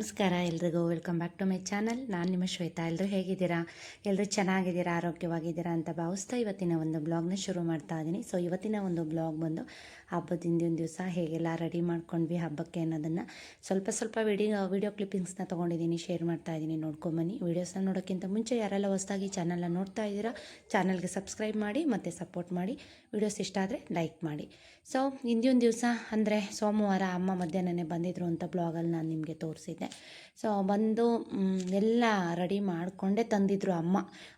ನಮಸ್ಕಾರ, ಎಲ್ರಿಗೂ welcome back to my channel. ನಾನು ನಿಮ್ಮ ಶ್ವೇತಾ. ಎಲ್ಲರೂ ಹೇಗಿದ್ದೀರಾ? ಎಲ್ಲರೂ ಚೆನ್ನಾಗಿದ್ದೀರಾ? ಆರೋಗ್ಯವಾಗಿದ್ದೀರಾ ಅಂತ ಭಾವಿಸ್ತಾ ಇವತ್ತಿನ ಒಂದು ಬ್ಲಾಗ್ನ ಶುರು ಮಾಡ್ತಾ ಇದ್ದೀನಿ ಸೊ ಇವತ್ತಿನ ಒಂದು ಬ್ಲಾಗ್ ಬಂದು ಹಬ್ಬದ ಹಿಂದಿನ ದಿವಸ ಹೇಗೆಲ್ಲ ರೆಡಿ ಮಾಡ್ಕೊಂಡ್ವಿ ಹಬ್ಬಕ್ಕೆ ಅನ್ನೋದನ್ನು ಸ್ವಲ್ಪ ಸ್ವಲ್ಪ ವಿಡಿಯೋ ವಿಡಿಯೋ ಕ್ಲಿಪ್ಪಿಂಗ್ಸ್ನ ತೊಗೊಂಡಿದ್ದೀನಿ ಶೇರ್ ಮಾಡ್ತಾ ಇದ್ದೀನಿ ನೋಡ್ಕೊಂಬನ್ನಿ ವೀಡಿಯೋಸ್ನ ನೋಡೋಕ್ಕಿಂತ ಮುಂಚೆ ಯಾರೆಲ್ಲ ಹೊಸದಾಗಿ ಚಾನಲ್ನ ನೋಡ್ತಾ ಇದ್ದೀರಾ ಚಾನಲ್ಗೆ ಸಬ್ಸ್ಕ್ರೈಬ್ ಮಾಡಿ, ಮತ್ತು ಸಪೋರ್ಟ್ ಮಾಡಿ. ವಿಡಿಯೋಸ್ ಇಷ್ಟ ಆದರೆ ಲೈಕ್ ಮಾಡಿ. ಸೊ ಹಿಂದಿನ ದಿವಸ ಅಂದರೆ ಸೋಮವಾರ ಅಮ್ಮ ಮಧ್ಯಾಹ್ನನೇ ಬಂದಿದ್ರು ಅಂತ ಬ್ಲಾಗಲ್ಲಿ ನಾನು ನಿಮಗೆ ತೋರಿಸಿದ್ದೆ. ಸೊ ಬಂದು ಎಲ್ಲ ರೆಡಿ ಮಾಡಿಕೊಂಡೇ ತಂದಿದ್ರು ಅಮ್ಮ.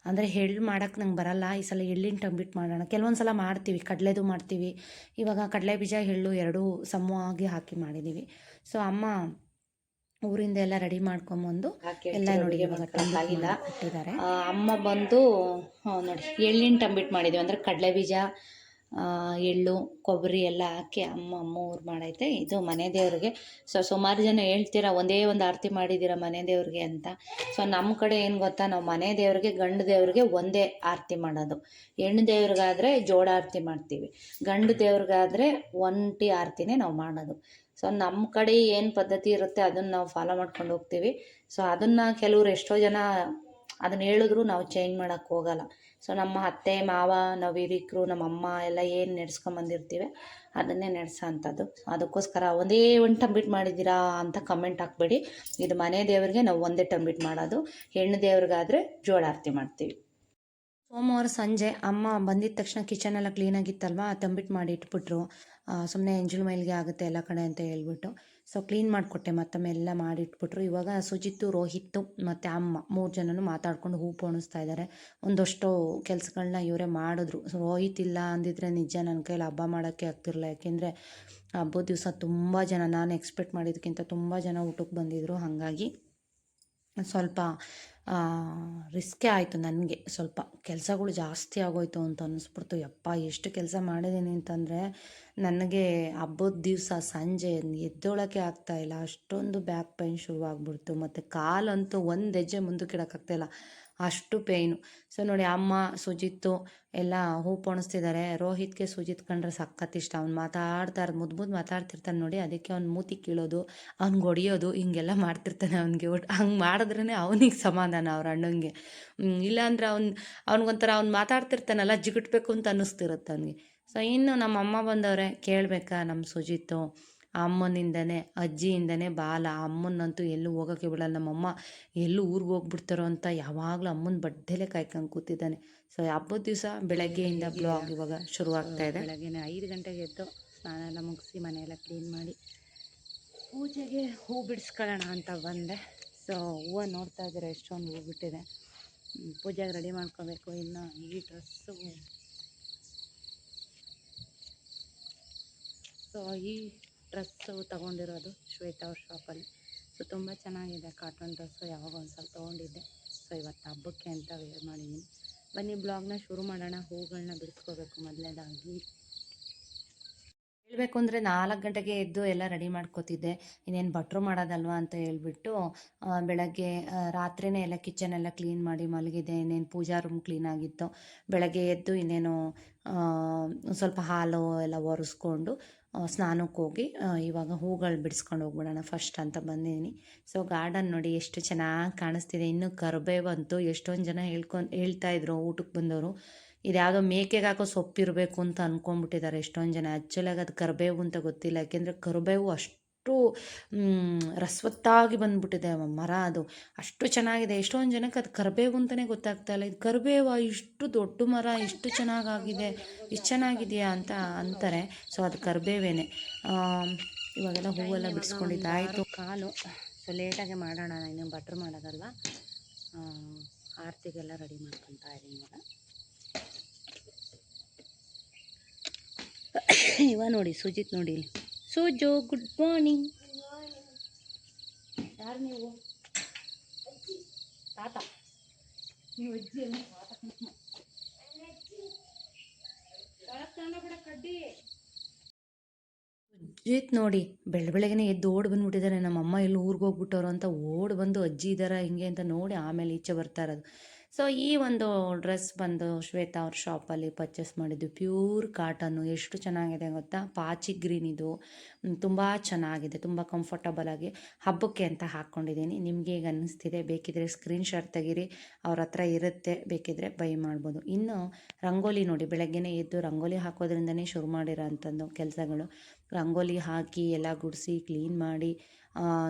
ಅಂದರೆ ಎಳ್ಳು ಮಾಡೋಕ್ಕೆ ನಂಗೆ ಬರಲ್ಲ ಈ ಸಲ ಎಳ್ಳಿನ ಟಂಬಿಟ್ಟು ಮಾಡೋಣ. ಕೆಲವೊಂದು ಸಲ ಮಾಡ್ತೀವಿ ಕಡಲೆದು ಮಾಡ್ತೀವಿ. ಇವಾಗ ಕಡಲೆ ಬೀಜ ಎಳ್ಳು ಎರಡೂ ಸಮವಾಗಿ ಹಾಕಿ ಮಾಡಿದ್ದೀವಿ ಸೊ ಅಮ್ಮ ಊರಿಂದ ಎಲ್ಲ ರೆಡಿ ಮಾಡ್ಕೊಂಬಂದು ಎಲ್ಲ ನೋಡಿ ಕೊಟ್ಟಿದ್ದಾರೆ. ಅಮ್ಮ ಬಂದು ನೋಡಿ ಎಳ್ಳಿನ ಟಂಬಿಟ್ಟು ಮಾಡಿದ್ದೀವಿ ಅಂದರೆ ಕಡಲೆ ಬೀಜ ಎಳ್ಳು, ಕೊಬ್ಬರಿ ಎಲ್ಲ ಹಾಕಿ ಅಮ್ಮ ಊರು ಮಾಡೈತೆ. ಇದು ಮನೆ ದೇವ್ರಿಗೆ. ಸೊ, ಸುಮಾರು ಜನ ಹೇಳ್ತೀರಾ, ಒಂದೇ ಒಂದು ಆರತಿ ಮಾಡಿದ್ದೀರಾ ಮನೆ ದೇವ್ರಿಗೆ ಅಂತ. ಸೊ ನಮ್ಮ ಕಡೆ ಏನು ಗೊತ್ತಾ, ನಾವು ಮನೆ ದೇವ್ರಿಗೆ, ಗಂಡು ದೇವ್ರಿಗೆ ಒಂದೇ ಆರತಿ ಮಾಡೋದು. ಹೆಣ್ಣು ದೇವ್ರಿಗಾದರೆ ಜೋಡ ಆರತಿ ಮಾಡ್ತೀವಿ. ಗಂಡು ದೇವ್ರಿಗಾದರೆ ಒಂಟಿ ಆರತಿನೇ ನಾವು ಮಾಡೋದು. ಸೊ ನಮ್ಮ ಕಡೆ ಏನು ಪದ್ಧತಿ ಇರುತ್ತೆ, ಅದನ್ನು ನಾವು ಫಾಲೋ ಮಾಡ್ಕೊಂಡು ಹೋಗ್ತೀವಿ. ಸೊ, ಅದನ್ನು ಕೆಲವರು ಎಷ್ಟೋ ಜನ ಅದನ್ನ ಹೇಳಿದ್ರು, ನಾವು ಚೇಂಜ್ ಮಾಡೋಕ್ಕೆ ಹೋಗಲ್ಲ. ಸೊ ನಮ್ಮ ಅತ್ತೆ, ಮಾವ ನಾವು ಹಿರಿಕರು ನಮ್ಮ ಅಮ್ಮ ಎಲ್ಲ ಏನು ನಡೆಸ್ಕೊಂಬಂದಿರ್ತೀವಿ ಅದನ್ನೇ ನಡೆಸೋ ಅಂಥದ್ದು. ಅದಕ್ಕೋಸ್ಕರ ಒಂದೇ ಒಂದು ಟಂಬಿಟ್ ಮಾಡಿದ್ದೀರಾ ಅಂತ ಕಮೆಂಟ್ ಹಾಕ್ಬೇಡಿ. ಇದು ಮನೆ ದೇವರಿಗೆ ನಾವು ಒಂದೇ ಟಂಬಿಟ್ ಮಾಡೋದು. ಹೆಣ್ಣು ದೇವ್ರಿಗಾದರೆ ಜೋಡಾರತಿ ಮಾಡ್ತೀವಿ. ಸೋಮವಾರ ಸಂಜೆ ಅಮ್ಮ ಬಂದಿದ ತಕ್ಷಣ ಕಿಚನ್ ಎಲ್ಲ ಕ್ಲೀನಾಗಿತ್ತಲ್ವ ತಂಬಿಟ್ಟು ಮಾಡಿ ಇಟ್ಬಿಟ್ರು. ಸುಮ್ಮನೆ ಎಂಜಲ್ ಮೈಲ್ಗೆ ಆಗುತ್ತೆ ಎಲ್ಲ ಕಡೆ ಅಂತ ಹೇಳ್ಬಿಟ್ಟು. ಸೊ ಕ್ಲೀನ್ ಮಾಡಿಕೊಟ್ಟೆ. ಮತ್ತೊಮ್ಮೆ ಎಲ್ಲ ಮಾಡಿಟ್ಬಿಟ್ರು. ಇವಾಗ ಸುಜಿತ್ತು ರೋಹಿತ್ತು ಮತ್ತು ಅಮ್ಮ ಮೂರು ಜನನು ಮಾತಾಡ್ಕೊಂಡು ಹೂ ಪೋಣಿಸ್ತಾ ಇದ್ದಾರೆ ಒಂದಷ್ಟು ಕೆಲಸಗಳನ್ನ ಇವರೇ ಮಾಡಿದ್ರು. ಸೊ ರೋಹಿತ್ ಇಲ್ಲ ಅಂದಿದ್ರೆ ನಿಜ ನನ್ನ ಕೈಯಲ್ಲಿ ಹಬ್ಬ ಮಾಡೋಕ್ಕೆ ಆಗ್ತಿರಲಿಲ್ಲ. ಯಾಕೆಂದರೆ ಹಬ್ಬದ ದಿವಸ ತುಂಬ ಜನ, ನಾನು ಎಕ್ಸ್ಪೆಕ್ಟ್ ಮಾಡಿದ್ದಕ್ಕಿಂತ ತುಂಬ ಜನ ಊಟಕ್ಕೆ ಬಂದಿದ್ದರು ಹಾಗಾಗಿ ಸ್ವಲ್ಪ ರಿಸ್ಕೇ ಆಯಿತು ನನಗೆ. ಸ್ವಲ್ಪ ಕೆಲಸಗಳು ಜಾಸ್ತಿ ಆಗೋಯ್ತು ಅಂತ ಅನ್ನಿಸ್ಬಿಡ್ತು ಯಪ್ಪ, ಎಷ್ಟು ಕೆಲಸ ಮಾಡಿದ್ದೀನಿ ಅಂತಂದರೆ ನನಗೆ ಹಬ್ಬದ ದಿವಸ ಸಂಜೆ ಎದ್ದೊಳಕ್ಕೆ ಆಗ್ತಾಯಿಲ್ಲ ಅಷ್ಟೊಂದು ಬ್ಯಾಕ್ ಪೈನ್ ಶುರುವಾಗ್ಬಿಡ್ತು. ಮತ್ತು ಕಾಲಂತೂ ಒಂದು ಹೆಜ್ಜೆ ಮುಂದಕ್ಕೆ ಇಡೋಕ್ಕಾಗ್ತಾಯಿಲ್ಲ ಅಷ್ಟು ಪೇಯ್ನು ಸೊ ನೋಡಿ ಅಮ್ಮ, ಸುಜಿತ್ತು ಎಲ್ಲ ಹೂ ಪೋಣಿಸ್ತಿದ್ದಾರೆ ರೋಹಿತ್ಗೆ ಸುಜಿತ್ ಕಂಡ್ರೆ ಸಖತ್ ಇಷ್ಟ. ಅವ್ನು ಮಾತಾಡ್ತಾರೆ ಮುದ್ದು ಮುದ್ದು ಮಾತಾಡ್ತಿರ್ತಾನೆ ನೋಡಿ. ಅದಕ್ಕೆ ಅವ್ನು ಮೂತಿ ಕೀಳೋದು ಅವ್ನಿಗೆ ಹೊಡಿಯೋದು ಹಿಂಗೆಲ್ಲ ಮಾಡ್ತಿರ್ತಾನೆ ಅವ್ನಿಗೆ. ಒಟ್ಟು ಹಂಗೆ ಮಾಡಿದ್ರೇ ಅವನಿಗೆ ಸಮಾಧಾನ ಅವ್ರ ಅಣ್ಣಂಗೆ. ಇಲ್ಲಾಂದ್ರೆ ಅವ್ನು, ಅವ್ನಿಗೊಂಥರ ಅವ್ನು ಮಾತಾಡ್ತಿರ್ತಾನಲ್ಲ ಜಿಗಿಟ್ಬೇಕು ಅಂತ ಅನ್ನಿಸ್ತಿರುತ್ತೆ ಅವ್ನಿಗೆ. ಸೊ ಇನ್ನು ನಮ್ಮ ಅಮ್ಮ ಬಂದವ್ರೆ, ಕೇಳಬೇಕಾ ನಮ್ಮ ಸುಜಿತ್ತು? ಅಮ್ಮನಿಂದನೇ ಅಜ್ಜಿಯಿಂದನೇ ಬಾಲ. ಅಮ್ಮನಂತೂ ಎಲ್ಲೂ ಹೋಗೋಕ್ಕೆ ಬಿಡಲ್ಲ. ನಮ್ಮಮ್ಮ ಎಲ್ಲೂ ಊರಿಗೆ ಹೋಗ್ಬಿಡ್ತಾರೋ ಅಂತ ಯಾವಾಗಲೂ ಅಮ್ಮನ ಬಡ್ಡೆಲೆ ಕಾಯ್ಕೊಂಡು ಕೂತಿದ್ದಾನೆ. ಸೊ ಹಬ್ಬದ ದಿವಸ ಬೆಳಗ್ಗೆಯಿಂದ ಬ್ಲಾಗ್ ಇವಾಗ ಶುರು ಆಗ್ತಾ ಇದೆ. ಬೆಳಗ್ಗೆ ಐದು ಗಂಟೆಗೆ ಎದ್ದು ಸ್ನಾನ ಎಲ್ಲ ಮುಗಿಸಿ ಮನೆಯೆಲ್ಲ ಕ್ಲೀನ್ ಮಾಡಿ ಪೂಜೆಗೆ ಹೂ ಬಿಡಿಸ್ಕೊಳ್ಳೋಣ ಅಂತ ಬಂದೆ. ಸೊ ಹೂವು ನೋಡ್ತಾ ಇದ್ದಾರೆ? ಎಷ್ಟೊಂದು ಹೂ ಬಿಟ್ಟಿದೆ. ಪೂಜೆಗೆ ರೆಡಿ ಮಾಡ್ಕೋಬೇಕು. ಇನ್ನು ಈ ಡ್ರೆಸ್ಸು. ಸೊ ಈ ಡ್ರೆಸ್ಸು ತಗೊಂಡಿರೋದು ಶ್ವೇತಾ ಅವ್ರ ಶಾಪಲ್ಲಿ. ಸೊ ತುಂಬ ಚೆನ್ನಾಗಿದೆ ಕಾಟನ್ ಡ್ರೆಸ್ಸು, ಯಾವಾಗ ಒಂದು ಸಲ ತೊಗೊಂಡಿದ್ದೆ. ಸೊ ಇವತ್ತು ಹಬ್ಬಕ್ಕೆ ಅಂತ ವೇರ್ ಮಾಡಿದ್ದೀನಿ ಬನ್ನಿ, ಬ್ಲಾಗ್ನ ಶುರು ಮಾಡೋಣ. ಹೂಗಳನ್ನ ಬಿಡಿಸ್ಕೋಬೇಕು ಮೊದಲನೇದಾಗಿ ಹೇಳಬೇಕು ಅಂದರೆ ನಾಲ್ಕು ಗಂಟೆಗೆ ಎದ್ದು ಎಲ್ಲ ರೆಡಿ ಮಾಡ್ಕೋತಿದ್ದೆ. ಇನ್ನೇನು ಭಟ್ರು ಮಾಡೋದಲ್ವಾ ಅಂತ ಹೇಳ್ಬಿಟ್ಟು ಬೆಳಗ್ಗೆ ರಾತ್ರಿನೇ ಎಲ್ಲ ಕಿಚನ್ ಎಲ್ಲ ಕ್ಲೀನ್ ಮಾಡಿ ಮಲಗಿದೆ ಇನ್ನೇನು ಪೂಜಾ ರೂಮ್ ಕ್ಲೀನ್ ಆಗಿತ್ತು. ಬೆಳಗ್ಗೆ ಎದ್ದು ಇನ್ನೇನು ಸ್ವಲ್ಪ ಹಾಲು ಎಲ್ಲ ಒರೆಸ್ಕೊಂಡು ಸ್ನಾನಕ್ಕೆ ಹೋಗಿ ಇವಾಗ ಹೂಗಳು ಬಿಡಿಸ್ಕೊಂಡು ಹೋಗ್ಬಿಡೋಣ ಫಸ್ಟ್ ಅಂತ ಬಂದಿದ್ದೀನಿ ಸೊ ಗಾರ್ಡನ್ ನೋಡಿ ಎಷ್ಟು ಚೆನ್ನಾಗಿ ಕಾಣಿಸ್ತಿದೆ. ಇನ್ನು ಕರ್ಬೇವಂತೂ ಎಷ್ಟೊಂದು ಜನ ಹೇಳ್ಕೊಂಡು, ಹೇಳ್ತಾ ಇದ್ರು, ಊಟಕ್ಕೆ ಬಂದವರು. ಇದ್ಯಾವುದೋ ಮೇಕೆಗೆ ಹಾಕೋ ಸೊಪ್ಪಿರಬೇಕು ಅಂತ ಅಂದ್ಕೊಂಡ್ಬಿಟ್ಟಿದ್ದಾರೆ ಎಷ್ಟೊಂದು ಜನ. ಆ್ಯಕ್ಚುಲಾಗಿ ಅದು ಕರಿಬೇವು ಅಂತ ಗೊತ್ತಿಲ್ಲ. ಯಾಕೆಂದರೆ ಕರಿಬೇವು ಅಷ್ಟು ಮ್, ರಸವತ್ತಾಗಿ ಬಂದ್ಬಿಟ್ಟಿದೆ ಮರ ಅದು. ಅಷ್ಟು ಚೆನ್ನಾಗಿದೆ. ಎಷ್ಟೊಂದು ಜನಕ್ಕೆ ಅದು ಕರಿಬೇವು ಅಂತಲೇ ಗೊತ್ತಾಗ್ತಾ ಇಲ್ಲ. ಇದು ಕರಿಬೇವ ಇಷ್ಟು ದೊಡ್ಡ ಮರ ಇಷ್ಟು ಚೆನ್ನಾಗಾಗಿದೆ ಇಷ್ಟು ಚೆನ್ನಾಗಿದೆಯಾ ಅಂತ ಅಂತಾರೆ. ಸೊ ಅದು ಕರಿಬೇವೇನೆ. ಇವಾಗೆಲ್ಲ ಹೂವೆಲ್ಲ ಬಿಡಿಸ್ಕೊಂಡಿದ್ದಾಯಿತು ಕಾಲು. ಸೊ ಲೇಟಾಗಿ ಮಾಡೋಣ. ನಾನು ಬಟ್ರ್ ಮಾಡೋದಲ್ವ? ಆರತಿಗೆಲ್ಲ ರೆಡಿ ಮಾಡ್ಕೊತಾ ಇದ್ದೀನಿ ಇವಾಗ. ಇವ ನೋಡಿ ಸುಜಿತ್ ನೋಡಿ ಸುಜು ಗುಡ್ ಮಾರ್ನಿಂಗ್ ಯಾರು ನೀವು? ತಾತ. ನೀವು ಅಜ್ಜಿ ಕಡ್ಡಿ ನೋಡಿ ಬೆಳ ಬೆಳಗ್ಗೆನೆ ಎದ್ದು ಓಡ್ ಬಂದ್ಬಿಟ್ಟಿದ್ದಾರೆ. ನಮ್ಮ ಅಮ್ಮ ಎಲ್ಲಿ ಊರಿಗೆ ಹೋಗ್ಬಿಟ್ಟವ್ರು ಅಂತ ಓಡ್ ಬಂದು ಅಜ್ಜಿ ಇದಾರ ಹಿಂಗೆ ಅಂತ ನೋಡಿ ಆಮೇಲೆ ಈಚೆ ಬರ್ತಾ ಇರೋದು. ಸೊ ಈ ಒಂದು ಡ್ರೆಸ್ ಬಂದು ಶ್ವೇತಾ ಅವ್ರ ಶಾಪಲ್ಲಿ ಪರ್ಚೇಸ್ ಮಾಡಿದ್ದು ಪ್ಯೂರ್ ಕಾಟನ್ನು ಎಷ್ಟು ಚೆನ್ನಾಗಿದೆ ಗೊತ್ತಾ? ಪಾಚಿ ಗ್ರೀನ್ ಇದು. ತುಂಬ ಚೆನ್ನಾಗಿದೆ, ತುಂಬ ಕಂಫರ್ಟಬಲ್ ಆಗಿ. ಹಬ್ಬಕ್ಕೆ ಅಂತ ಹಾಕ್ಕೊಂಡಿದ್ದೀನಿ ನಿಮಗೆ ಈಗ ಅನ್ನಿಸ್ತಿದೆ ಬೇಕಿದ್ರೆ ಸ್ಕ್ರೀನ್ ಶಾಟ್ ತೆಗೀರಿ. ಅವ್ರ ಹತ್ರ ಇರುತ್ತೆ, ಬೇಕಿದ್ರೆ ಬೈ ಮಾಡ್ಬೋದು. ಇನ್ನು ರಂಗೋಲಿ ನೋಡಿ, ಬೆಳಗ್ಗೆನೇ ಎದ್ದು ರಂಗೋಲಿ ಹಾಕೋದ್ರಿಂದನೇ ಶುರು ಮಾಡಿರೋ ಅಂಥದ್ದು ಕೆಲಸಗಳು. ರಂಗೋಲಿ ಹಾಕಿ ಎಲ್ಲ ಗುಡಿಸಿ ಕ್ಲೀನ್ ಮಾಡಿ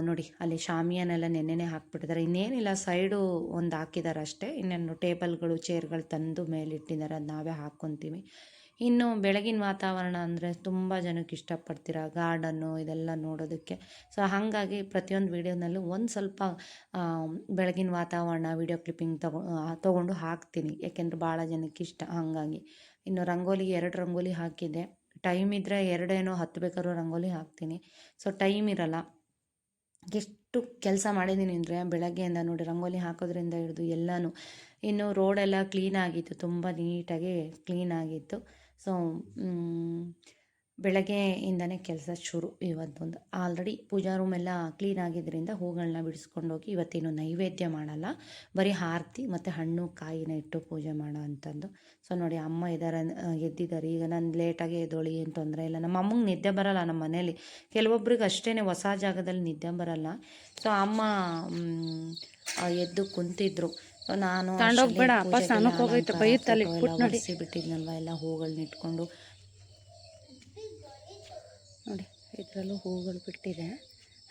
ನೋಡಿ, ಅಲ್ಲಿ ಶಾಮಿಯಾನೆಲ್ಲ ನೆನ್ನೆನೇ ಹಾಕ್ಬಿಟ್ಟಿದ್ದಾರೆ. ಇನ್ನೇನಿಲ್ಲ, ಸೈಡು ಒಂದು ಹಾಕಿದ್ದಾರೆ ಅಷ್ಟೇ ಇನ್ನೇನು ಟೇಬಲ್ಗಳು, ಚೇರ್ಗಳು ತಂದು ಮೇಲೆ ಇಟ್ಟಿದ್ದಾರೆ ಅದು ನಾವೇ ಹಾಕ್ಕೊತೀವಿ. ಇನ್ನು ಬೆಳಗಿನ ವಾತಾವರಣ ಅಂದರೆ ತುಂಬ ಜನಕ್ಕೆ ಇಷ್ಟಪಡ್ತೀರ? ಗಾರ್ಡನ್ನು, ಇದೆಲ್ಲ ನೋಡೋದಕ್ಕೆ. ಸೊ ಹಾಗಾಗಿ ಪ್ರತಿಯೊಂದು ವೀಡಿಯೋನಲ್ಲೂ ಒಂದು ಸ್ವಲ್ಪ ಬೆಳಗಿನ ವಾತಾವರಣ ವೀಡಿಯೋ ಕ್ಲಿಪ್ಪಿಂಗ್ ತಗೊ ತೊಗೊಂಡು ಹಾಕ್ತೀನಿ. ಯಾಕೆಂದ್ರೆ ಭಾಳ ಜನಕ್ಕೆ ಇಷ್ಟ ಹಾಗಾಗಿ. ಇನ್ನು ರಂಗೋಲಿ, ಎರಡು ರಂಗೋಲಿ ಹಾಕಿದ್ದೆ. ಟೈಮ್ ಇದ್ದರೆ ಎರಡೇನೋ ಹತ್ತು ಬೇಕಾದ್ರೂ ರಂಗೋಲಿ ಹಾಕ್ತೀನಿ. ಸೊ ಟೈಮ್ ಇರಲ್ಲ. ಎಷ್ಟು ಕೆಲಸ ಮಾಡಿದ್ದೀನಿ ಅಂದರೆ ಬೆಳಗ್ಗೆಯಿಂದ ನೋಡಿ ರಂಗೋಲಿ ಹಾಕೋದ್ರಿಂದ ಹಿಡಿದು ಎಲ್ಲನೂ. ಇನ್ನು ರೋಡೆಲ್ಲ ಕ್ಲೀನಾಗಿತ್ತು ತುಂಬ ನೀಟಾಗಿ ಕ್ಲೀನಾಗಿತ್ತು ಸೊ ಬೆಳಗ್ಗೆಯಿಂದನೇ ಕೆಲಸ ಶುರು. ಇವತ್ತೊಂದು ಆಲ್ರೆಡಿ ಪೂಜಾ ರೂಮ್ ಎಲ್ಲ ಕ್ಲೀನ್ ಆಗಿದ್ದರಿಂದ ಹೂಗಳನ್ನ ಬಿಡಿಸ್ಕೊಂಡೋಗಿ ಇವತ್ತೇನು ನೈವೇದ್ಯ ಮಾಡಲ್ಲ. ಬರೀ ಆರತಿ ಮತ್ತು ಹಣ್ಣು ಕಾಯಿನ ಇಟ್ಟು ಪೂಜೆ ಮಾಡೋ ಅಂಥದ್ದು ಸೊ ನೋಡಿ ಅಮ್ಮ ಇದ್ದಾರೆ ಎದ್ದಿದ್ದಾರೆ. ಈಗ ನಾನು ಲೇಟಾಗಿ ಎದ್ದೊಳಿ ಏನು ತೊಂದರೆ ಇಲ್ಲ. ನಮ್ಮ ಅಮ್ಮಂಗೆ ನಿದ್ದೆ ಬರಲ್ಲ ನಮ್ಮ ಮನೇಲಿ. ಕೆಲವೊಬ್ರಿಗೆ ಅಷ್ಟೇ ಹೊಸ ಜಾಗದಲ್ಲಿ ನಿದ್ದೆ ಬರಲ್ಲ. ಸೊ ಅಮ್ಮ ಎದ್ದು ಕುಂತಿದ್ರು. ನಾನು. ಬಿಟ್ಟಿದ್ನಲ್ವ ಎಲ್ಲ ಹೂಗಳನ್ನ ಇಟ್ಕೊಂಡು ನೋಡಿ ಇದರಲ್ಲೂ ಹೂಗಳು ಬಿಟ್ಟಿದೆ.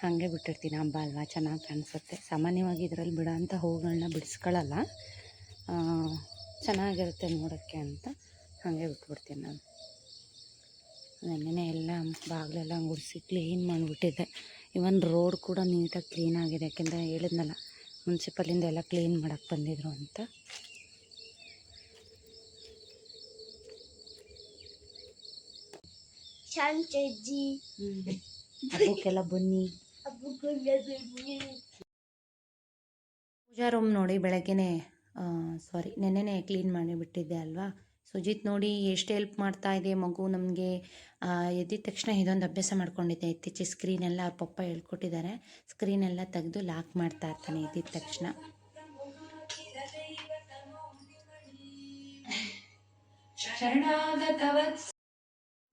ಹಾಗೆ ಬಿಟ್ಟಿರ್ತೀನಿ ಹಬ್ಬ ಅಲ್ವಾ? ಚೆನ್ನಾಗಿ ಕಾಣಿಸುತ್ತೆ. ಸಾಮಾನ್ಯವಾಗಿ ಇದರಲ್ಲಿ ಬಿಡೋಂಥ ಹೂಗಳನ್ನ ಬಿಡಿಸ್ಕೊಳ್ಳಲ್ಲ ಚೆನ್ನಾಗಿರುತ್ತೆ ನೋಡೋಕ್ಕೆ ಅಂತ ಹಾಗೆ ಬಿಟ್ಬಿಡ್ತೀನಿ ನಾನು. ನೆನ್ನೆ ಎಲ್ಲ ಬಾಗಿಲೆಲ್ಲ ಗುಡಿಸಿ ಕ್ಲೀನ್ ಮಾಡಿಬಿಟ್ಟಿದ್ದೆ. ಇವನ್ ರೋಡ್ ಕೂಡ ನೀಟಾಗಿ ಕ್ಲೀನಾಗಿದೆ ಯಾಕೆಂದರೆ ಹೇಳಿದ್ನಲ್ಲ, ಮುನ್ಸಿಪಲಿಂದ ಎಲ್ಲ ಕ್ಲೀನ್ ಮಾಡೋಕ್ಕೆ ಬಂದಿದ್ರು ಅಂತ. ಅದಕ್ಕೆಲ್ಲ ಬನ್ನಿ. ಪೂಜಾ ರೂಮ್ ನೋಡಿ ಬೆಳಗ್ಗೆನೆ ಸಾರಿ ನೆನ್ನೆನೇ ಕ್ಲೀನ್ ಮಾಡಿಬಿಟ್ಟಿದ್ದೆ ಅಲ್ವಾ? ಸುಜಿತ್ ನೋಡಿ ಎಷ್ಟು ಹೆಲ್ಪ್ ಮಾಡ್ತಾ ಇದೆ ಮಗು ನಮಗೆ. ಎದ್ದಿದ ತಕ್ಷಣ ಇದೊಂದು ಅಭ್ಯಾಸ ಮಾಡ್ಕೊಂಡಿದ್ದೆ. ಇತ್ತೀಚೆಗೆ ಸ್ಕ್ರೀನೆಲ್ಲ ಅವ್ರ ಪಪ್ಪ ಹೇಳ್ಕೊಟ್ಟಿದ್ದಾರೆ. ಸ್ಕ್ರೀನೆಲ್ಲ ತೆಗೆದು ಲಾಕ್ ಮಾಡ್ತಾ ಇರ್ತಾನೆ ಎದ್ದಿದ ತಕ್ಷಣ.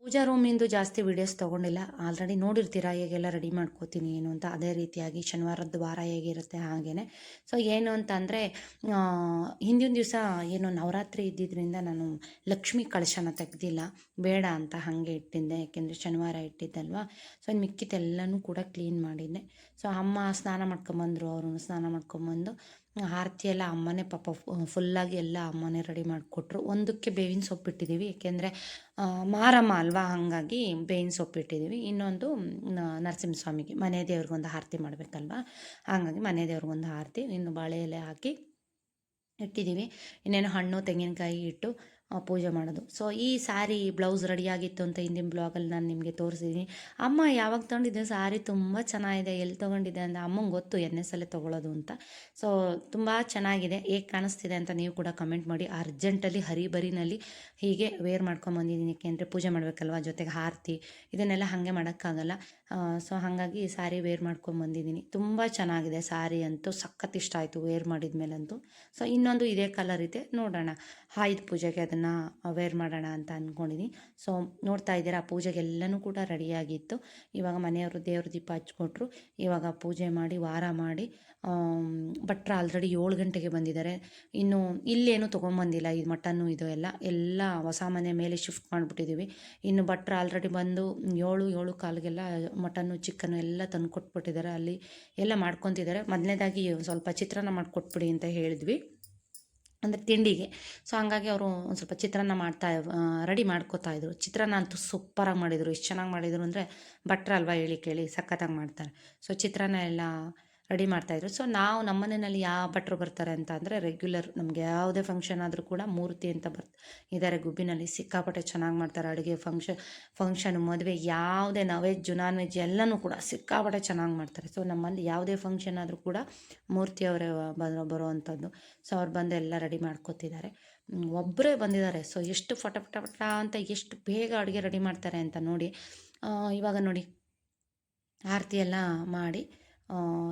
ಪೂಜಾ ರೂಮಿಂದು ಜಾಸ್ತಿ ವೀಡಿಯೋಸ್ ತೊಗೊಂಡಿಲ್ಲ. ಆಲ್ರೆಡಿ ನೋಡಿರ್ತೀರಾ, ಹೇಗೆಲ್ಲ ರೆಡಿ ಮಾಡ್ಕೋತೀನಿ ಏನು ಅಂತ. ಅದೇ ರೀತಿಯಾಗಿ ಶನಿವಾರದ ವಾರ ಹೇಗಿರುತ್ತೆ ಹಾಗೇ ಸೊ ಏನು ಅಂತ ಅಂದರೆ ಹಿಂದಿನ ದಿವಸ ಏನು ನವರಾತ್ರಿ ಇದ್ದಿದ್ದರಿಂದ ನಾನು ಲಕ್ಷ್ಮಿ ಕಳಶನ ತೆಗೆದಿಲ್ಲ. ಬೇಡ ಅಂತ ಹಾಗೆ ಇಟ್ಟಿದ್ದೆ. ಯಾಕೆಂದರೆ ಶನಿವಾರ ಇಟ್ಟಿದ್ದಲ್ವಾ. ಸೊ ಮಿಕ್ಕಿದ್ದೆಲ್ಲನೂ ಕೂಡ ಕ್ಲೀನ್ ಮಾಡಿದ್ದೆ. ಸೊ ಅಮ್ಮ ಸ್ನಾನ ಮಾಡ್ಕೊಂಬಂದರು, ಅವರು ಸ್ನಾನ ಮಾಡ್ಕೊಂಬಂದು. ಆರತಿ ಎಲ್ಲ ಅಮ್ಮನೇ ಪಾಪ ಫುಲ್ಲಾಗಿ ಎಲ್ಲ ಅಮ್ಮನೇ ರೆಡಿ ಮಾಡಿಕೊಟ್ರು. ಒಂದಕ್ಕೆ ಬೇವಿನ ಸೊಪ್ಪು ಇಟ್ಟಿದ್ದೀವಿ ಏಕೆಂದರೆ ಮಾರಮ್ಮ ಅಲ್ವಾ? ಹಾಗಾಗಿ ಬೇವಿನ ಸೊಪ್ಪು ಇಟ್ಟಿದ್ದೀವಿ ಇನ್ನೊಂದು ನರಸಿಂಹಸ್ವಾಮಿಗೆ, ಮನೆ ದೇವ್ರಿಗೊಂದು ಆರತಿ ಮಾಡಬೇಕಲ್ವಾ? ಹಾಗಾಗಿ ಮನೆ ದೇವ್ರಿಗೊಂದು ಆರತಿ, ಇನ್ನು ಬಾಳೆ ಎಲೆ ಹಾಕಿ ಇಟ್ಟಿದ್ದೀವಿ ಇನ್ನೇನು ಹಣ್ಣು, ತೆಂಗಿನಕಾಯಿ ಇಟ್ಟು ಪೂಜೆ ಮಾಡೋದು. ಸೊ ಈ ಸ್ಯಾರಿ ಬ್ಲೌಸ್ ರೆಡಿಯಾಗಿತ್ತು ಅಂತ ಹಿಂದಿನ ಬ್ಲಾಗಲ್ಲಿ ನಾನು ನಿಮಗೆ ತೋರಿಸಿದ್ದೀನಿ ಅಮ್ಮ ಯಾವಾಗ ತೊಗೊಂಡಿದ್ದೆ ಸ್ಯಾರಿ ತುಂಬ ಚೆನ್ನಾಗಿದೆ. ಎಲ್ಲಿ ತೊಗೊಂಡಿದ್ದೆ ಅಂತ ಅಮ್ಮಂಗೆ ಗೊತ್ತು ಎನ್ ಎಸ್ ಅಲ್ಲೇ ತೊಗೊಳೋದು ಅಂತ. ಸೊ ತುಂಬ ಚೆನ್ನಾಗಿದೆ. ಹೇಗೆ ಕಾಣಿಸ್ತಿದೆ ಅಂತ ನೀವು ಕೂಡ ಕಮೆಂಟ್ ಮಾಡಿ. ಅರ್ಜೆಂಟಲ್ಲಿ ಹರಿಬರಿನಲ್ಲಿ ಹೀಗೆ ವೇರ್ ಮಾಡ್ಕೊಂಬಂದಿದ್ದೀನಿ ಏಕೆಂದರೆ ಪೂಜೆ ಮಾಡಬೇಕಲ್ವ? ಜೊತೆಗೆ ಆರತಿ ಇದನ್ನೆಲ್ಲ ಹಾಗೆ ಮಾಡೋಕ್ಕಾಗಲ್ಲ. ಸೊ ಹಾಗಾಗಿ ಸ್ಯಾರಿ ವೇರ್ ಮಾಡ್ಕೊಂಬಂದಿದ್ದೀನಿ ತುಂಬ ಚೆನ್ನಾಗಿದೆ ಸ್ಯಾರಿ ಅಂತೂ. ಸಖತ್ ಇಷ್ಟ ಆಯಿತು ವೇರ್ ಮಾಡಿದ ಮೇಲಂತೂ ಸೊ ಇನ್ನೊಂದು ಇದೇ ಕಲರ್ ಇದೆ. ನೋಡೋಣ. ಆಯುಧ ಪೂಜೆಗೆ ಅದನ್ನು ವೇರ್ ಮಾಡೋಣ ಅಂತ ಅಂದ್ಕೊಂಡಿದ್ದೀನಿ ಸೊ ನೋಡ್ತಾ ಇದ್ದೀರಾ, ಪೂಜೆಗೆಲ್ಲನೂ ಕೂಡ ರೆಡಿಯಾಗಿತ್ತು. ಇವಾಗ ಮನೆಯವರು ದೇವ್ರ ದೀಪ ಹಚ್ಕೊಟ್ರು. ಇವಾಗ ಪೂಜೆ ಮಾಡಿ, ವಾರ ಮಾಡಿ ಭಟ್ರ ಆಲ್ರೆಡಿ ಏಳು ಗಂಟೆಗೆ ಬಂದಿದ್ದಾರೆ. ಇನ್ನು ಇಲ್ಲೇನು ತೊಗೊಂಬಂದಿಲ್ಲ, ಇದು ಮಟನ್ನು, ಇದು ಎಲ್ಲ. ಎಲ್ಲ ಹೊಸ ಮನೆ ಮೇಲೆ ಶಿಫ್ಟ್ ಮಾಡಿಬಿಟ್ಟಿದ್ದೀವಿ ಇನ್ನು ಭಟ್ರು ಆಲ್ರೆಡಿ ಬಂದು ಏಳು ಏಳು ಕಾಲಿಗೆಲ್ಲ ಮಟನ್ನು ಚಿಕನ್ನು ಎಲ್ಲ ತಂದು ಕೊಟ್ಬಿಟ್ಟಿದ್ದಾರೆ ಅಲ್ಲಿ ಎಲ್ಲ ಮಾಡ್ಕೊತಿದ್ದಾರೆ. ಮೊದಲನೇದಾಗಿ ಸ್ವಲ್ಪ ಚಿತ್ರಾನ್ನ ಮಾಡಿಕೊಟ್ಬಿಡಿ ಅಂತ ಹೇಳಿದ್ವಿ. ಅಂದರೆ ತಿಂಡಿಗೆ. ಸೊ ಹಂಗಾಗಿ ಅವರು ಒಂದು ಸ್ವಲ್ಪ ಚಿತ್ರಾನ್ನ ಮಾಡ್ತಾ ರೆಡಿ ಮಾಡ್ಕೋತಾ ಇದ್ರು. ಚಿತ್ರಾನ್ನ ಅಂತೂ ಸೂಪರಾಗಿ ಮಾಡಿದರು. ಎಷ್ಟು ಚೆನ್ನಾಗಿ ಮಾಡಿದರು ಅಂದರೆ ಭಟ್ರಲ್ವಾ ಹೇಳಿ ಕೇಳಿ ಸಖತ್ತಾಗಿ ಮಾಡ್ತಾರೆ. ಸೊ ಚಿತ್ರಾನ್ನ ಎಲ್ಲ ರೆಡಿ ಮಾಡ್ತಾಯಿದ್ರು ಸೊ ನಾವು ನಮ್ಮ ಮನೆಯಲ್ಲಿ ಯಾವ ಭಟ್ರು ಬರ್ತಾರೆ ಅಂತ ಅಂದರೆ ರೆಗ್ಯುಲರ್ ನಮಗೆ ಯಾವುದೇ ಫಂಕ್ಷನ್ ಆದರೂ ಕೂಡ ಮೂರ್ತಿ ಅಂತ ಬರ್ ಇದ್ದಾರೆ ಗುಬ್ಬಿನಲ್ಲಿ. ಸಿಕ್ಕಾಪಟ್ಟೆ ಚೆನ್ನಾಗಿ ಮಾಡ್ತಾರೆ ಅಡುಗೆ ಫಂಕ್ಷನ್ ಫಂಕ್ಷನ್ ಮದುವೆ ಯಾವುದೇ ನಾನ್ ವೆಜ್ ನಾನ್ ವೆಜ್ ಎಲ್ಲನೂ ಕೂಡ ಸಿಕ್ಕಾಪಟ್ಟೆ ಚೆನ್ನಾಗಿ ಮಾಡ್ತಾರೆ. ಸೊ ನಮ್ಮಲ್ಲಿ ಯಾವುದೇ ಫಂಕ್ಷನ್ ಆದರೂ ಕೂಡ ಮೂರ್ತಿಯವರೇ ಬರೋ, ಬರುವಂಥದ್ದು. ಸೊ ಅವ್ರು ಬಂದು ಎಲ್ಲ ರೆಡಿ ಮಾಡ್ಕೊತಿದ್ದಾರೆ. ಒಬ್ಬರೇ ಬಂದಿದ್ದಾರೆ. ಸೊ ಎಷ್ಟು ಫಟ ಫಟ ಅಂತ ಎಷ್ಟು ಬೇಗ ಅಡುಗೆ ರೆಡಿ ಮಾಡ್ತಾರೆ ಅಂತ ನೋಡಿ ಇವಾಗ ನೋಡಿ, ಆರತಿ ಎಲ್ಲ ಮಾಡಿ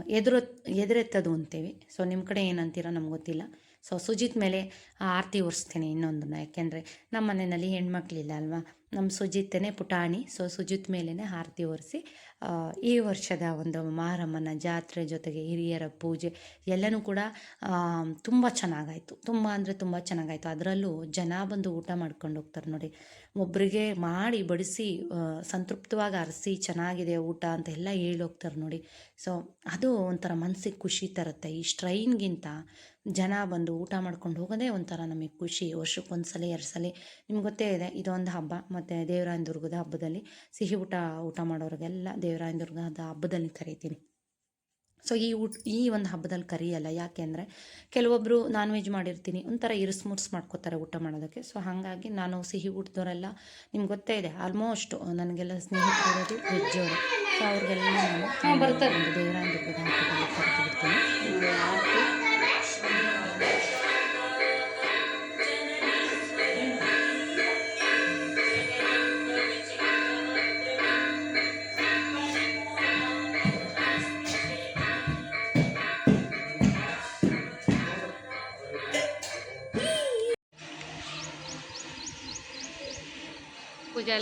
ಎದುರು, ಎದುರೆತ್ತದು ಅಂತೇವೆ ಸೊ ನಿಮ್ಮ ಕಡೆ ಏನಂತೀರೋ ನಮ್ಗೆ ಗೊತ್ತಿಲ್ಲ. ಸೊ ಸುಜಿತ್ ಮೇಲೆ ಆರತಿ ಒರೆಸ್ತೀನಿ ಇನ್ನೊಂದನ್ನು. ಯಾಕೆಂದರೆ ನಮ್ಮ ಮನೆಯಲ್ಲಿ ಹೆಣ್ಮಕ್ಳಿಲ್ಲ ಅಲ್ವಾ? ನಮ್ಮ ಸುಜಿತನೇ ಪುಟಾಣಿ. ಸೊ ಸುಜಿತ್ ಮೇಲೇ ಆರತಿ ಒರೆಸಿ ಈ ವರ್ಷದ ಒಂದು ಮಾರಮ್ಮನ ಜಾತ್ರೆ ಜೊತೆಗೆ ಹಿರಿಯರ ಪೂಜೆ ಎಲ್ಲನೂ ಕೂಡ ತುಂಬ ಚೆನ್ನಾಗಾಯಿತು. ತುಂಬ ಅಂದರೆ ತುಂಬ ಚೆನ್ನಾಗಾಯಿತು. ಅದರಲ್ಲೂ ಜನ ಬಂದು ಊಟ ಮಾಡ್ಕೊಂಡು ಹೋಗ್ತಾರೆ ನೋಡಿ. ಒಬ್ಬರಿಗೆ ಮಾಡಿ ಬಡಿಸಿ ಸಂತೃಪ್ತವಾಗಿ ಅರಸಿ ಚೆನ್ನಾಗಿದೆ ಊಟ ಅಂತ ಎಲ್ಲ ಹೇಳಿ ಹೋಗ್ತಾರೆ ನೋಡಿ. ಸೊ ಅದು ಒಂಥರ ಮನಸ್ಸಿಗೆ ಖುಷಿ ತರುತ್ತೆ. ಈ ಸ್ಟ್ರೈನ್ಗಿಂತ ಜನ ಬಂದು ಊಟ ಮಾಡ್ಕೊಂಡು ಹೋಗೋದೇ ಒಂಥರ ನಮಗೆ ಖುಷಿ. ವರ್ಷಕ್ಕೊಂದು ಸಲ ಎರಡು ಸಲ ನಿಮ್ಗೆ ಗೊತ್ತೇ ಇದೆ ಇದೊಂದು ಹಬ್ಬ. ಮತ್ತು ದೇವರಾಯನ ದುರ್ಗದ ಹಬ್ಬದಲ್ಲಿ ಸಿಹಿ ಊಟ ಊಟ ಮಾಡೋರಿಗೆಲ್ಲ ದೇವರಾಯನ ದುರ್ಗದ ಹಬ್ಬದಲ್ಲಿ ಕರಿತೀನಿ. ಸೊ ಈ ಊಟ ಈ ಒಂದು ಹಬ್ಬದಲ್ಲಿ ಕರಿಯಲ್ಲ. ಯಾಕೆ ಅಂದರೆ ಕೆಲವೊಬ್ಬರು ನಾನ್ ವೆಜ್ ಮಾಡಿರ್ತೀನಿ. ಒಂಥರ ಇರಿಸ್ ಮುರ್ಸ್ ಮಾಡ್ಕೋತಾರೆ ಊಟ ಮಾಡೋದಕ್ಕೆ. ಸೊ ಹಾಗಾಗಿ ನಾನು ಸಿಹಿ ಊಟದವರೆಲ್ಲ ನಿಮ್ಗೆ ಗೊತ್ತೇ ಇದೆ ಆಲ್ಮೋಸ್ಟ್ ನನಗೆಲ್ಲ ಸ್ನೇಹಿತರು ವೆಜ್ ಅವರು. ಸೊ ಅವ್ರಿಗೆಲ್ಲ ನಾನು ದೇವರಾಯನ ದುರ್ಗದ ಹಬ್ಬದಲ್ಲಿ ಕರೆದು ಬಿಡ್ತೀನಿ.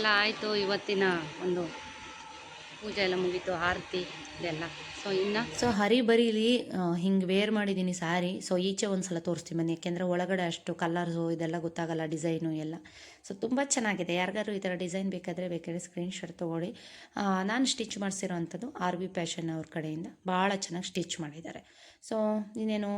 ಎಲ್ಲ ಆಯಿತು ಇವತ್ತಿನ ಒಂದು ಪೂಜೆ ಎಲ್ಲ ಮುಗೀತು, ಆರತಿ ಇದೆಲ್ಲ. ಸೊ ಇನ್ನು? ಸೊ ಹರಿ ಬರೀಲಿ ಹಿಂಗೆ ವೇರ್ ಮಾಡಿದ್ದೀನಿ ಸ್ಯಾರಿ ಸೊ ಈಚೆ ಒಂದು ಸಲ ತೋರಿಸ್ತೀನಿ ಬನ್ನಿ. ಯಾಕೆಂದರೆ ಒಳಗಡೆ ಅಷ್ಟು ಕಲರ್ಸು ಇದೆಲ್ಲ ಗೊತ್ತಾಗಲ್ಲ ಡಿಸೈನು ಎಲ್ಲ. ಸೊ ತುಂಬ ಚೆನ್ನಾಗಿದೆ. ಯಾರಿಗಾದ್ರು ಈ ಥರ ಡಿಸೈನ್ ಬೇಕಾದರೆ ಬೇಕಾದ್ರೆ ಸ್ಕ್ರೀನ್ಶಾಟ್ ತೊಗೊಳ್ಳಿ. ನಾನು ಸ್ಟಿಚ್ ಮಾಡಿಸಿರೋ ಅಂಥದ್ದು ಆರ್ ವಿ ಪ್ಯಾಷನ್ ಅವ್ರ ಕಡೆಯಿಂದ ಭಾಳ ಚೆನ್ನಾಗಿ ಸ್ಟಿಚ್ ಮಾಡಿದ್ದಾರೆ. ಸೊ ಇನ್ನೇನು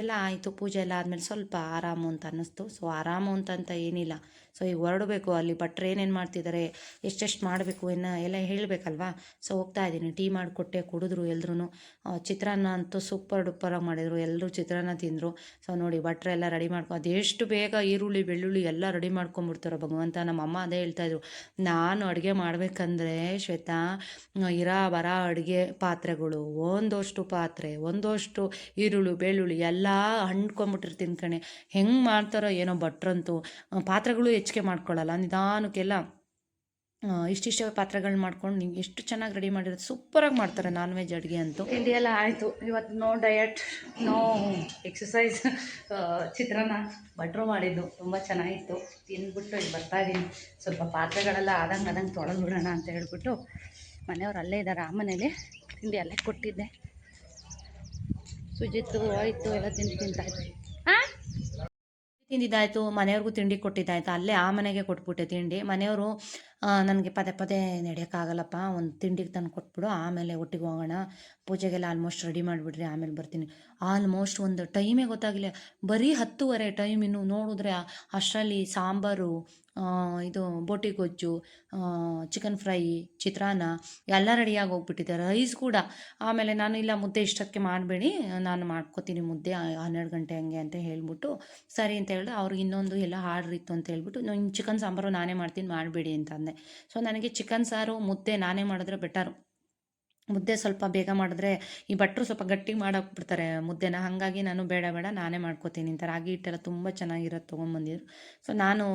ಎಲ್ಲ ಆಯಿತು. ಪೂಜೆ ಎಲ್ಲ ಆದಮೇಲೆ ಸ್ವಲ್ಪ ಆರಾಮು ಅಂತ ಅನ್ನಿಸ್ತು. ಸೊ ಆರಾಮು ಅಂತ ಏನಿಲ್ಲ. ಸೊ ಈಗ ಹೊರಡಬೇಕು ಅಲ್ಲಿ ಭಟ್ರು ಏನೇನು ಮಾಡ್ತಿದ್ದಾರೆ ಎಷ್ಟೆಷ್ಟು ಮಾಡಬೇಕು ಇನ್ನು ಎಲ್ಲ ಹೇಳಬೇಕಲ್ವಾ? ಸೊ ಹೋಗ್ತಾ ಇದ್ದೀನಿ. ಟೀ ಮಾಡಿಕೊಟ್ಟೆ, ಕುಡಿದ್ರು ಎಲ್ಲರೂ ಚಿತ್ರಾನ್ನ ಅಂತೂ ಸೂಪರ್ ಡೂಪರಾಗಿ ಮಾಡಿದರು. ಎಲ್ಲರೂ ಚಿತ್ರಾನ್ನ ತಿಂದರು. ಸೊ ನೋಡಿ ಭಟ್ರೆಲ್ಲ ರೆಡಿ ಮಾಡ್ಕೊ, ಅದೆಷ್ಟು ಬೇಗ ಈರುಳ್ಳಿ, ಬೆಳ್ಳುಳ್ಳಿ ಎಲ್ಲ ರೆಡಿ ಮಾಡ್ಕೊಂಬಿಡ್ತಾರೆ ಭಗವಂತ? ನಮ್ಮಮ್ಮ ಅದೇ ಹೇಳ್ತಾಯಿದ್ರು ನಾನು ಅಡುಗೆ ಮಾಡಬೇಕಂದ್ರೆ ಶ್ವೇತಾ ಇರೋ, ಬರ, ಅಡುಗೆ ಪಾತ್ರೆಗಳು. ಒಂದಷ್ಟು ಪಾತ್ರೆ, ಒಂದಷ್ಟು ಈರುಳ್ಳಿ, ಬೆಳ್ಳುಳ್ಳಿ ಎಲ್ಲ ಹಣ್ಕೊಂಬಿಟ್ಟಿರ್ತೀನಿ ಕಣೆ. ಹೆಂಗೆ ಮಾಡ್ತಾರೋ ಏನೋ ಭಟ್ರಂತೂ. ಪಾತ್ರೆಗಳು ಹೆಚ್ಚಿಗೆ ಮಾಡ್ಕೊಳ್ಳಲ್ಲ. ನಿಧಾನಕ್ಕೆಲ್ಲ ಇಷ್ಟಿಷ್ಟೇ ಪಾತ್ರೆಗಳು ಮಾಡ್ಕೊಂಡು ನಿಮ್ಗೆ ಎಷ್ಟು ಚೆನ್ನಾಗಿ ರೆಡಿ ಮಾಡಿರೋದು ಸೂಪರಾಗಿ ಮಾಡ್ತಾರೆ ನಾನ್ ವೆಜ್ ಅಡುಗೆ ಅಂತೂ. ತಿಂಡಿ ಎಲ್ಲ ಆಯಿತು. ಇವತ್ತು no diet no exercise chitranna ಭಟ್ರು ಮಾಡಿದ್ದು. ತುಂಬ ಚೆನ್ನಾಗಿತ್ತು. ತಿಂದ್ಬಿಟ್ಟು ಇಲ್ಲಿ ಬರ್ತಾ ಇದ್ದೀನಿ ಸ್ವಲ್ಪ ಪಾತ್ರೆಗಳೆಲ್ಲ ಆದಂಗೆ ಆದಂಗೆ ತೊಳೆದು ಬಿಡೋಣ ಅಂತ ಹೇಳ್ಬಿಟ್ಟು ಮನೆಯವ್ರು ಅಲ್ಲೇ ಇದ್ದಾರೆ. ಆ ಮನೇಲಿ ತಿಂಡಿ ಅಲ್ಲೇ ಕೊಟ್ಟಿದ್ದೆ. ಸುಜಿತ್ತು ಆಯಿತು ಎಲ್ಲ ತಿಂದು ತಿಂತಾಯಿತ್ತು ಹಾಂ ತಿಂದಿದ್ದಾಯ್ತು. ಮನೆಯವ್ರಿಗೂ ತಿಂಡಿ ಕೊಟ್ಟಿದ್ದಾಯ್ತು. ಅಲ್ಲೇ ಆ ಮನೆಗೆ ಕೊಟ್ಬಿಟ್ಟೆ ತಿಂಡಿ. ಮನೆಯವರು ನನಗೆ ಪದೇ ಪದೇ ನಡೆಯೋಕ್ಕಾಗಲ್ಲಪ್ಪ, ಒಂದು ತಿಂಡಿಗೆ ತಂದು ಕೊಟ್ಬಿಡು, ಆಮೇಲೆ ಒಟ್ಟಿಗೆ ಹೋಗೋಣ, ಪೂಜೆಗೆಲ್ಲ ಆಲ್ಮೋಸ್ಟ್ ರೆಡಿ ಮಾಡಿಬಿಡ್ರಿ, ಆಮೇಲೆ ಬರ್ತೀನಿ. ಆಲ್ಮೋಸ್ಟ್ ಒಂದು ಟೈಮೇ ಗೊತ್ತಾಗಿಲ್ಲ, ಬರೀ ಹತ್ತುವರೆ ಟೈಮ್ ಇನ್ನು ನೋಡಿದ್ರೆ, ಅಷ್ಟರಲ್ಲಿ ಸಾಂಬಾರು ಇದು ಬೋಟಿ ಗೊಜ್ಜು ಚಿಕನ್ ಫ್ರೈ ಚಿತ್ರಾನ್ನ ಎಲ್ಲ ರೆಡಿಯಾಗಿ ಹೋಗ್ಬಿಟ್ಟಿದೆ ರೈಸ್ ಕೂಡ. ಆಮೇಲೆ ನಾನು ಇಲ್ಲ ಮುದ್ದೆ ಇಷ್ಟಕ್ಕೆ ಮಾಡಬೇಡಿ. ನಾನು ಮಾಡ್ಕೋತೀನಿ ಮುದ್ದೆ ಹನ್ನೆರಡು ಗಂಟೆ ಹಂಗೆ ಅಂತ ಹೇಳ್ಬಿಟ್ಟು, ಸರಿ ಅಂತ ಹೇಳಿದ್ರೆ ಅವ್ರಿಗೆ ಇನ್ನೊಂದು ಎಲ್ಲ ಆರ್ಡ್ರ್ ಇತ್ತು ಅಂತ ಹೇಳ್ಬಿಟ್ಟು ನಾನು ಚಿಕನ್ ಸಾಂಬಾರು ನಾನೇ ಮಾಡ್ತೀನಿ, ಮಾಡಬೇಡಿ ಅಂತ ಅಂದೆ ಸೊ ನನಗೆ ಚಿಕನ್ ಸಾರು, ಮುದ್ದೆ ನಾನೇ ಮಾಡಿದ್ರೆ ಬೆಟರು ಮುದ್ದೆ ಸ್ವಲ್ಪ ಬೇಗ ಮಾಡಿದ್ರೆ ಈ ಭಟ್ರು ಸ್ವಲ್ಪ ಗಟ್ಟಿ ಮಾಡಾಕ್ಬಿಡ್ತಾರೆ ಮುದ್ದೆನ. ಹಾಗಾಗಿ ನಾನು ಬೇಡ ಬೇಡ, ನಾನೇ ಮಾಡ್ಕೋತೀನಿ ಅಂತ. ರಾಗಿ ಹಿಟ್ಟೆಲ್ಲ ತುಂಬ ಚೆನ್ನಾಗಿರೋದು ತೊಗೊಂಬಂದಿದ್ರು. ಸೊ ನಾನು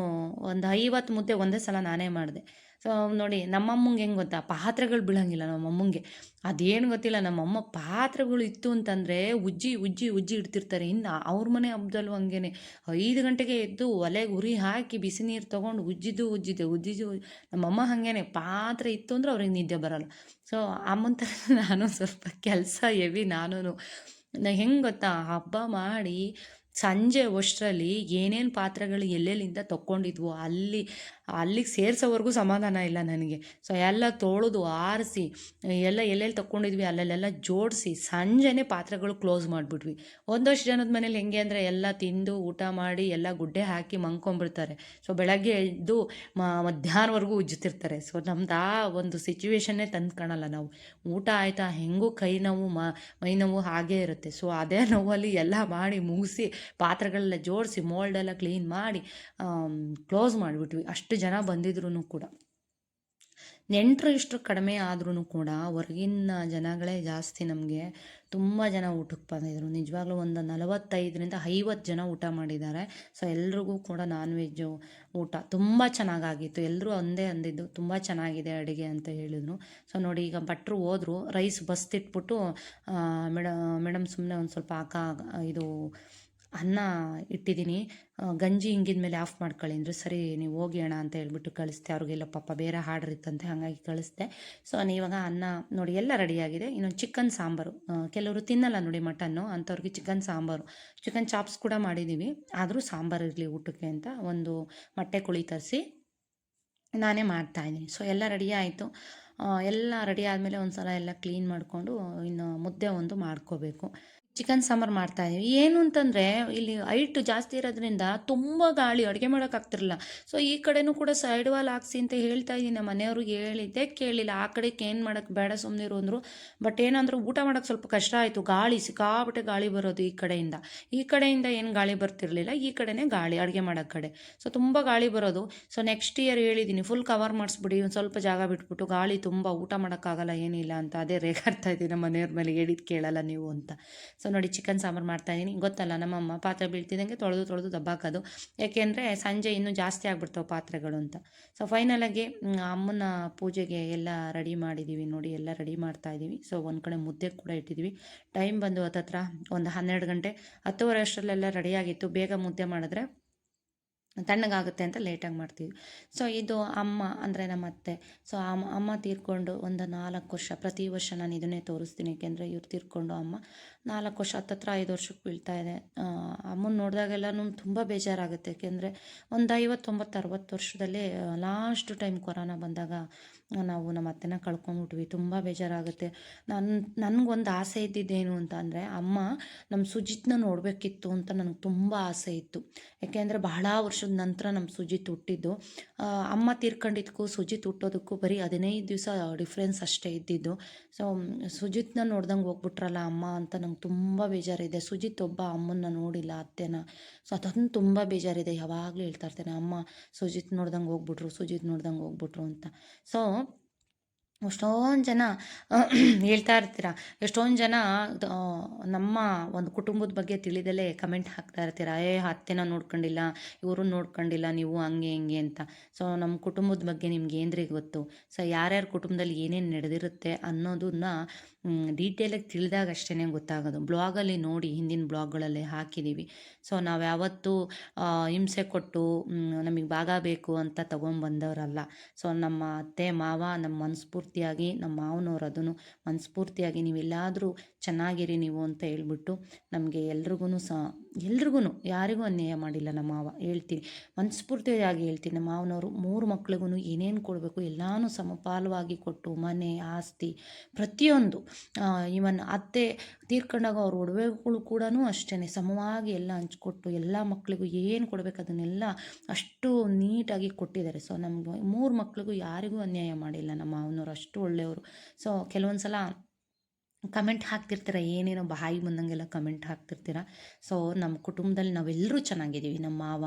ಒಂದು ಐವತ್ತು ಮುದ್ದೆ ಒಂದೇ ಸಲ ನಾನೇ ಮಾಡಿದೆ. ಸೊ ನೋಡಿ, ನಮ್ಮಮ್ಮಂಗೆ ಹೆಂಗೆ ಗೊತ್ತಾ? ಪಾತ್ರೆಗಳು ಬೀಳಂಗಿಲ್ಲ ನಮ್ಮಮ್ಮಂಗೆ. ಅದೇನು ಗೊತ್ತಿಲ್ಲ, ನಮ್ಮಮ್ಮ ಪಾತ್ರೆಗಳು ಇತ್ತು ಅಂತಂದರೆ ಉಜ್ಜಿ ಉಜ್ಜಿ ಉಜ್ಜಿ ಇಡ್ತಿರ್ತಾರೆ. ಇನ್ನು ಅವ್ರ ಮನೆ ಹಬ್ಬದಲ್ಲೂ ಹಂಗೇನೆ. ಐದು ಗಂಟೆಗೆ ಎದ್ದು ಒಲೆಗೆ ಉರಿ ಹಾಕಿ ಬಿಸಿ ನೀರು ತೊಗೊಂಡು ಉಜ್ಜಿದ್ದು, ಉಜ್ಜಿದ್ದೆ, ಉಜ್ಜಿದ್ದು ಉಜ್ಜಿ- ನಮ್ಮಮ್ಮ ಹಾಗೇನೆ. ಪಾತ್ರೆ ಇತ್ತು ಅಂದ್ರೆ ಅವ್ರಿಗೆ ನಿದ್ದೆ ಬರಲ್ಲ. ಸೊ ಅಮ್ಮನ ಥರ ನಾನು ಸ್ವಲ್ಪ ಕೆಲಸ ಹೆವಿ ನಾನು ನಾ ಹೆಂಗೆ ಗೊತ್ತಾ? ಹಬ್ಬ ಮಾಡಿ ಸಂಜೆ ಅಷ್ಟರಲ್ಲಿ ಏನೇನು ಪಾತ್ರೆಗಳು ಎಲ್ಲೆಲ್ಲಿಂದ ತಕ್ಕೊಂಡಿದ್ವು ಅಲ್ಲಿ ಅಲ್ಲಿಗೆ ಸೇರಿಸೋವರೆಗೂ ಸಮಾಧಾನ ಇಲ್ಲ ನನಗೆ. ಸೊ ಎಲ್ಲ ತೊಳೆದು ಆರಿಸಿ, ಎಲ್ಲ ಎಲ್ಲೆಲ್ಲಿ ತಕ್ಕೊಂಡಿದ್ವಿ ಅಲ್ಲೆಲ್ಲ ಜೋಡಿಸಿ ಸಂಜೆನೇ ಪಾತ್ರೆಗಳು ಕ್ಲೋಸ್ ಮಾಡಿಬಿಟ್ವಿ. ಒಂದಷ್ಟು ಜನದ ಮನೇಲಿ ಹೆಂಗೆ ಅಂದರೆ ಎಲ್ಲ ತಿಂದು ಊಟ ಮಾಡಿ ಎಲ್ಲ ಗುಡ್ಡೆ ಹಾಕಿ ಮಂಕೊಂಬಿಡ್ತಾರೆ ಸೊ ಬೆಳಗ್ಗೆ ಎದ್ದು ಮಧ್ಯಾಹ್ನವರೆಗೂ ಉಜ್ಜುತ್ತಿರ್ತಾರೆ ಸೊ ನಮ್ದು ಆ ಒಂದು ಸಿಚುವೇಶನ್ನೇ ತಂದು ಕಾಣಲ್ಲ ನಾವು. ಊಟ ಆಯಿತಾ, ಹೆಂಗೂ ಕೈ ನೋವು, ಮ, ಮೈ ನೋವು ಹಾಗೇ ಇರುತ್ತೆ. ಸೊ ಅದೇ ನೋವಲ್ಲಿ ಎಲ್ಲ ಮಾಡಿ ಮುಗಿಸಿ ಪಾತ್ರೆಗಳೆಲ್ಲ ಜೋಡಿಸಿ ಮೋಲ್ಡೆಲ್ಲ ಕ್ಲೀನ್ ಮಾಡಿ ಕ್ಲೋಸ್ ಮಾಡಿಬಿಟ್ವಿ. ಅಷ್ಟು ಜನ ಬಂದಿದ್ರು ಕೂಡ. ನೆಂಟರು ಇಷ್ಟು ಕಡಿಮೆ ಆದ್ರೂ ಕೂಡ ಹೊರಗಿನ ಜನಗಳೇ ಜಾಸ್ತಿ ನಮಗೆ ತುಂಬ ಜನ ಊಟಕ್ಕೆ ಬಂದಿದ್ರು. ನಿಜವಾಗ್ಲೂ ಒಂದು ನಲವತ್ತೈದರಿಂದ ಐವತ್ತು ಜನ ಊಟ ಮಾಡಿದ್ದಾರೆ. ಸೊ ಎಲ್ರಿಗೂ ಕೂಡ ನಾನ್ ವೆಜ್ಜು ಊಟ ತುಂಬ ಚೆನ್ನಾಗಾಗಿತ್ತು. ಎಲ್ಲರೂ ಒಂದೇ ಅಂದಿದ್ದು ತುಂಬ ಚೆನ್ನಾಗಿದೆ ಅಡುಗೆ ಅಂತ ಹೇಳಿದ್ರು. ಸೊ ನೋಡಿ ಈಗ ಭಟ್ರು ಹೋದರು ರೈಸ್ ಬಸ್ತಿಟ್ಬಿಟ್ಟು ಮೇಡ ಮೇಡಮ್ ಸುಮ್ಮನೆ ಒಂದು ಸ್ವಲ್ಪ ಹಾಕ ಇದು ಅನ್ನ ಇಟ್ಟಿದ್ದೀನಿ. ಗಂಜಿ ಹಿಂಗಿದ ಮೇಲೆ ಆಫ್ ಮಾಡ್ಕೊಳ್ಳಿ ಅಂದರು ಸರಿ, ನೀವು ಹೋಗಿ ಅಣ್ಣ ಅಂತ ಹೇಳ್ಬಿಟ್ಟು ಕಳಿಸ್ದೆ ಅವ್ರಿಗೆಲ್ಲ ಪಾಪ ಬೇರೆ ಹಾರ್ಡ್ರ್ ಇತ್ತಂತೆ ಹಾಗಾಗಿ ಕಳಿಸ್ದೆ ಸೊ ಇವಾಗ ಅನ್ನ ನೋಡಿ, ಎಲ್ಲ ರೆಡಿಯಾಗಿದೆ ಇನ್ನೊಂದು ಚಿಕನ್ ಸಾಂಬಾರು. ಕೆಲವರು ತಿನ್ನಲ್ಲ ನೋಡಿ ಮಟನ್ನು, ಅಂಥವ್ರಿಗೆ ಚಿಕನ್ ಸಾಂಬಾರು. ಚಿಕನ್ ಚಾಪ್ಸ್ ಕೂಡ ಮಾಡಿದ್ದೀವಿ ಆದರೂ ಸಾಂಬಾರು ಇರಲಿ ಊಟಕ್ಕೆ ಅಂತ ಒಂದು ಮೊಟ್ಟೆ ಕುಳಿ ತರಿಸಿ ನಾನೇ ಮಾಡ್ತಾಯಿದ್ದೀನಿ ಸೊ ಎಲ್ಲ ರೆಡಿ ಆಯಿತು. ಎಲ್ಲ ರೆಡಿ ಆದಮೇಲೆ ಒಂದು ಸಲ ಎಲ್ಲ ಕ್ಲೀನ್ ಮಾಡಿಕೊಂಡು, ಇನ್ನು ಮುದ್ದೆ ಒಂದು ಮಾಡ್ಕೋಬೇಕು. ಚಿಕನ್ ಸಾಂಬಾರು ಮಾಡ್ತಾಯಿದ್ದೀವಿ ಏನು ಅಂತಂದರೆ, ಇಲ್ಲಿ ಹೈಟ್ ಜಾಸ್ತಿ ಇರೋದ್ರಿಂದ ತುಂಬ ಗಾಳಿ, ಅಡುಗೆ ಮಾಡೋಕ್ಕಾಗ್ತಿರಲ್ಲ ಸೊ ಈ ಕಡೆನೂ ಕೂಡ ಸೈಡ್ ವಾಲ್ ಹಾಕ್ಸಿ ಅಂತ ಹೇಳ್ತಾ ಇದ್ದೀನಿ. ಮನೆಯವ್ರಿಗೆ ಹೇಳಿದ್ದೆ ಕೇಳಿಲ್ಲ. ಆ ಕಡೆಗೆ ಏನು ಮಾಡೋಕ್ಕೆ ಬೇಡ ಸುಮ್ಮನೆ ಇರು ಅಂದರು. ಬಟ್ ಏನಂದ್ರೆ ಊಟ ಮಾಡೋಕ್ಕೆ ಸ್ವಲ್ಪ ಕಷ್ಟ ಆಯಿತು. ಗಾಳಿ ಸಿಕ್ಕಾಬಿಟ್ಟೆ ಗಾಳಿ ಬರೋದು ಈ ಕಡೆಯಿಂದ. ಈ ಕಡೆಯಿಂದ ಏನು ಗಾಳಿ ಬರ್ತಿರಲಿಲ್ಲ. ಈ ಕಡೆನೇ ಗಾಳಿ, ಅಡುಗೆ ಮಾಡೋ ಕಡೆ. ಸೊ ತುಂಬ ಗಾಳಿ ಬರೋದು. ಸೊ ನೆಕ್ಸ್ಟ್ ಇಯರ್ ಹೇಳಿದ್ದೀನಿ ಫುಲ್ ಕವರ್ ಮಾಡಿಸ್ಬಿಡಿ. ಒಂದು ಸ್ವಲ್ಪ ಜಾಗ ಬಿಟ್ಬಿಟ್ಟು ಗಾಳಿ ತುಂಬ ಊಟ ಮಾಡೋಕ್ಕಾಗಲ್ಲ ಏನಿಲ್ಲ ಅಂತ ಅದೇ ರೇಗಾಡ್ತಾ ಇದ್ದೀನಿ. ಮನೆಯವ್ರ ಮೇಲೆ ಹೇಳಿದ್ದು ಕೇಳಲ್ಲ ನೀವು ಅಂತ. ಸೊ ನೋಡಿ ಚಿಕನ್ ಸಾಂಬಾರು ಮಾಡ್ತಾಯಿದ್ದೀನಿ ಗೊತ್ತಲ್ಲ, ನಮ್ಮಮ್ಮ ಪಾತ್ರೆ ಬೀಳ್ತಿದ್ದಂಗೆ ತೊಳೆದು ತೊಳೆದು ದಬ್ಬಾಕೋದು. ಯಾಕೆಂದರೆ ಸಂಜೆ ಇನ್ನೂ ಜಾಸ್ತಿ ಆಗ್ಬಿಡ್ತಾವೆ ಪಾತ್ರೆಗಳು ಅಂತ. ಸೊ ಫೈನಲಾಗಿ ಅಮ್ಮನ ಪೂಜೆಗೆ ಎಲ್ಲ ರೆಡಿ ಮಾಡಿದ್ದೀವಿ ನೋಡಿ, ಎಲ್ಲ ರೆಡಿ ಮಾಡ್ತಾ ಇದ್ದೀವಿ ಸೊ ಒಂದು ಕಡೆ ಮುದ್ದೆ ಕೂಡ ಇಟ್ಟಿದ್ದೀವಿ ಟೈಮ್ ಬಂದು ಹತ್ತತ್ರ, ಒಂದು ಹನ್ನೆರಡು ಗಂಟೆ, ಹತ್ತುವರೆ ಅಷ್ಟರಲ್ಲೆಲ್ಲ ರೆಡಿಯಾಗಿತ್ತು ಬೇಗ ಮುದ್ದೆ ಮಾಡಿದ್ರೆ ತಣ್ಣಗಾಗುತ್ತೆ ಅಂತ ಲೇಟಾಗಿ ಮಾಡ್ತೀವಿ. ಸೊ ಇದು ಅಮ್ಮ ಅಂದರೆ ನಮ್ಮ ಅತ್ತೆ. ಸೊ ಅಮ್ಮ ಅಮ್ಮ ತೀರ್ಕೊಂಡು ಒಂದು ನಾಲ್ಕು ವರ್ಷ, ಪ್ರತಿ ವರ್ಷ ನಾನು ಇದನ್ನೇ ತೋರಿಸ್ತೀನಿ. ಏಕೆಂದರೆ ಇವ್ರು ತೀರ್ಕೊಂಡು ಅಮ್ಮ ನಾಲ್ಕು ವರ್ಷ, ಹತ್ತತ್ರ ಐದು ವರ್ಷಕ್ಕೆ ಬೀಳ್ತಾ ಇದೆ. ಅಮ್ಮನ ನೋಡಿದಾಗೆಲ್ಲನೂ ತುಂಬ ಬೇಜಾರಾಗುತ್ತೆ. ಏಕೆಂದರೆ ಒಂದು ಐವತ್ತೊಂಬತ್ತು, ಅರವತ್ತು ವರ್ಷದಲ್ಲೇ ಲಾಸ್ಟ್ ಟೈಮ್ ಕೊರೋನಾ ಬಂದಾಗ ನಾವು ನಮ್ಮ ಅತ್ತೆನ ಕಳ್ಕೊಂಡ್ಬಿಟ್ವಿ ತುಂಬ ಬೇಜಾರಾಗುತ್ತೆ. ನನ್ನ ನನಗೊಂದು ಆಸೆ ಇದ್ದಿದ್ದೇನು ಅಂತ ಅಂದರೆ, ಅಮ್ಮ ನಮ್ಮ ಸುಜಿತ್ನ ನೋಡಬೇಕಿತ್ತು ಅಂತ ನನಗೆ ತುಂಬ ಆಸೆ ಇತ್ತು. ಯಾಕೆಂದರೆ ಬಹಳ ವರ್ಷದ ನಂತರ ನಮ್ಮ ಸುಜಿತ್ ಹುಟ್ಟಿದ್ದು. ಅಮ್ಮ ತೀರ್ಕೊಂಡಿದ್ದಕ್ಕೂ ಸುಜಿತ್ ಹುಟ್ಟೋದಕ್ಕೂ ಬರೀ ಹದಿನೈದು ದಿವಸ ಡಿಫ್ರೆನ್ಸ್ ಅಷ್ಟೇ ಇದ್ದಿದ್ದು. ಸೊ, ಸುಜಿತ್ನ ನೋಡ್ದಂಗೆ ಹೋಗ್ಬಿಟ್ರಲ್ಲ ಅಮ್ಮ ಅಂತ ನಂಗೆ ತುಂಬ ಬೇಜಾರಿದೆ. ಸುಜಿತ್ ಒಬ್ಬ ಅಮ್ಮನ್ನ ನೋಡಿಲ್ಲ, ಅತ್ತೆನ. ಸೊ, ಅದೊಂದು ತುಂಬ ಬೇಜಾರಿದೆ. ಯಾವಾಗಲೂ ಹೇಳ್ತಾ ಇರ್ತೇನೆ, ಅಮ್ಮ ಸುಜಿತ್ ನೋಡ್ದಂಗೆ ಹೋಗ್ಬಿಟ್ರು, ಸುಜಿತ್ ನೋಡ್ದಂಗೆ ಹೋಗ್ಬಿಟ್ರು ಅಂತ. ಸೊ ಎಷ್ಟೊಂದು ಜನ ಹೇಳ್ತಾ ಇರ್ತೀರ? ಎಷ್ಟೊಂದು ಜನ ನಮ್ಮ ಒಂದು ಕುಟುಂಬದ ಬಗ್ಗೆ ತಿಳಿದಲೇ ಕಮೆಂಟ್ ಹಾಕ್ತಾ ಇರ್ತೀರ? ಏ, ಅತ್ತೆನ ನೋಡ್ಕೊಂಡಿಲ್ಲ, ಇವರು ನೋಡ್ಕೊಂಡಿಲ್ಲ, ನೀವು ಹಂಗೆ, ಹಿಂಗೆ ಅಂತ. ಸೊ ನಮ್ಮ ಕುಟುಂಬದ ಬಗ್ಗೆ ನಿಮ್ಗೆ ಏನ್ರಿ ಗೊತ್ತು? ಸೊ ಯಾರ್ಯಾರ ಕುಟುಂಬದಲ್ಲಿ ಏನೇನು ನಡೆದಿರುತ್ತೆ ಅನ್ನೋದನ್ನ ಡೀಟೇಲಾಗಿ ತಿಳಿದಾಗ ಅಷ್ಟೇ ಗೊತ್ತಾಗೋದು. ಬ್ಲಾಗಲ್ಲಿ ನೋಡಿ ಹಿಂದಿನ ಬ್ಲಾಗ್ಗಳಲ್ಲಿ ಹಾಕಿದ್ದೀವಿ ಸೊ ನಾವು ಯಾವತ್ತೂ ಹಿಂಸೆ ಕೊಟ್ಟು ನಮಗೆ ಭಾಗ ಬೇಕು ಅಂತ ತೊಗೊಂಬಂದವರಲ್ಲ. ಸೊ ನಮ್ಮ ಅತ್ತೆ, ಮಾವ ನಮ್ಮ ಮನಸ್ಫೂರ್ತಿಯಾಗಿ ನಮ್ಮ ಮಾವನವ್ರು ಅದನ್ನು ಮನಸ್ಫೂರ್ತಿಯಾಗಿ ನೀವೆಲ್ಲಾದರೂ ಚೆನ್ನಾಗಿರಿ ನೀವು ಅಂತ ಹೇಳ್ಬಿಟ್ಟು ನಮಗೆ ಎಲ್ರಿಗೂ ಸಹ ಎಲ್ರಿಗೂ ಯಾರಿಗೂ ಅನ್ಯಾಯ ಮಾಡಿಲ್ಲ ನಮ್ಮ ಮಾವ. ಹೇಳ್ತೀನಿ. ಮನಸ್ಫೂರ್ತಿಯಾಗಿ ಹೇಳ್ತೀನಿ. ನಮ್ಮ ಮಾವನವರು ಮೂರು ಮಕ್ಳಿಗೂ ಏನೇನು ಕೊಡಬೇಕು ಎಲ್ಲನೂ ಸಮಪಾಲವಾಗಿ ಕೊಟ್ಟು, ಮನೆ, ಆಸ್ತಿ, ಪ್ರತಿಯೊಂದು ಇವನ್ ಅತ್ತೆ ತೀರ್ಕೊಂಡಾಗ ಅವ್ರ ಒಡವೆಗಳು ಕೂಡ ಅಷ್ಟೇ ಸಮವಾಗಿ ಎಲ್ಲ ಹಂಚ್ಕೊಟ್ಟು, ಎಲ್ಲ ಮಕ್ಳಿಗೂ ಏನು ಕೊಡಬೇಕು ಅದನ್ನೆಲ್ಲ ಅಷ್ಟು ನೀಟಾಗಿ ಕೊಟ್ಟಿದ್ದಾರೆ. ಸೊ, ನಮಗೆ ಮೂರು ಮಕ್ಳಿಗೂ ಯಾರಿಗೂ ಅನ್ಯಾಯ ಮಾಡಿಲ್ಲ ನಮ್ಮ ಮಾವನವರು. ಅಷ್ಟು ಒಳ್ಳೆಯವರು. ಸೊ ಕೆಲವೊಂದು ಸಲ ಕಮೆಂಟ್ ಹಾಕ್ತಿರ್ತೀರ, ಏನೇನೋ ಬಾಯಿ ಬಂದಂಗೆಲ್ಲ ಕಮೆಂಟ್ ಹಾಕ್ತಿರ್ತೀರ. ಸೊ ನಮ್ಮ ಕುಟುಂಬದಲ್ಲಿ ನಾವೆಲ್ಲರೂ ಚೆನ್ನಾಗಿದ್ದೀವಿ. ನಮ್ಮ ಮಾವ,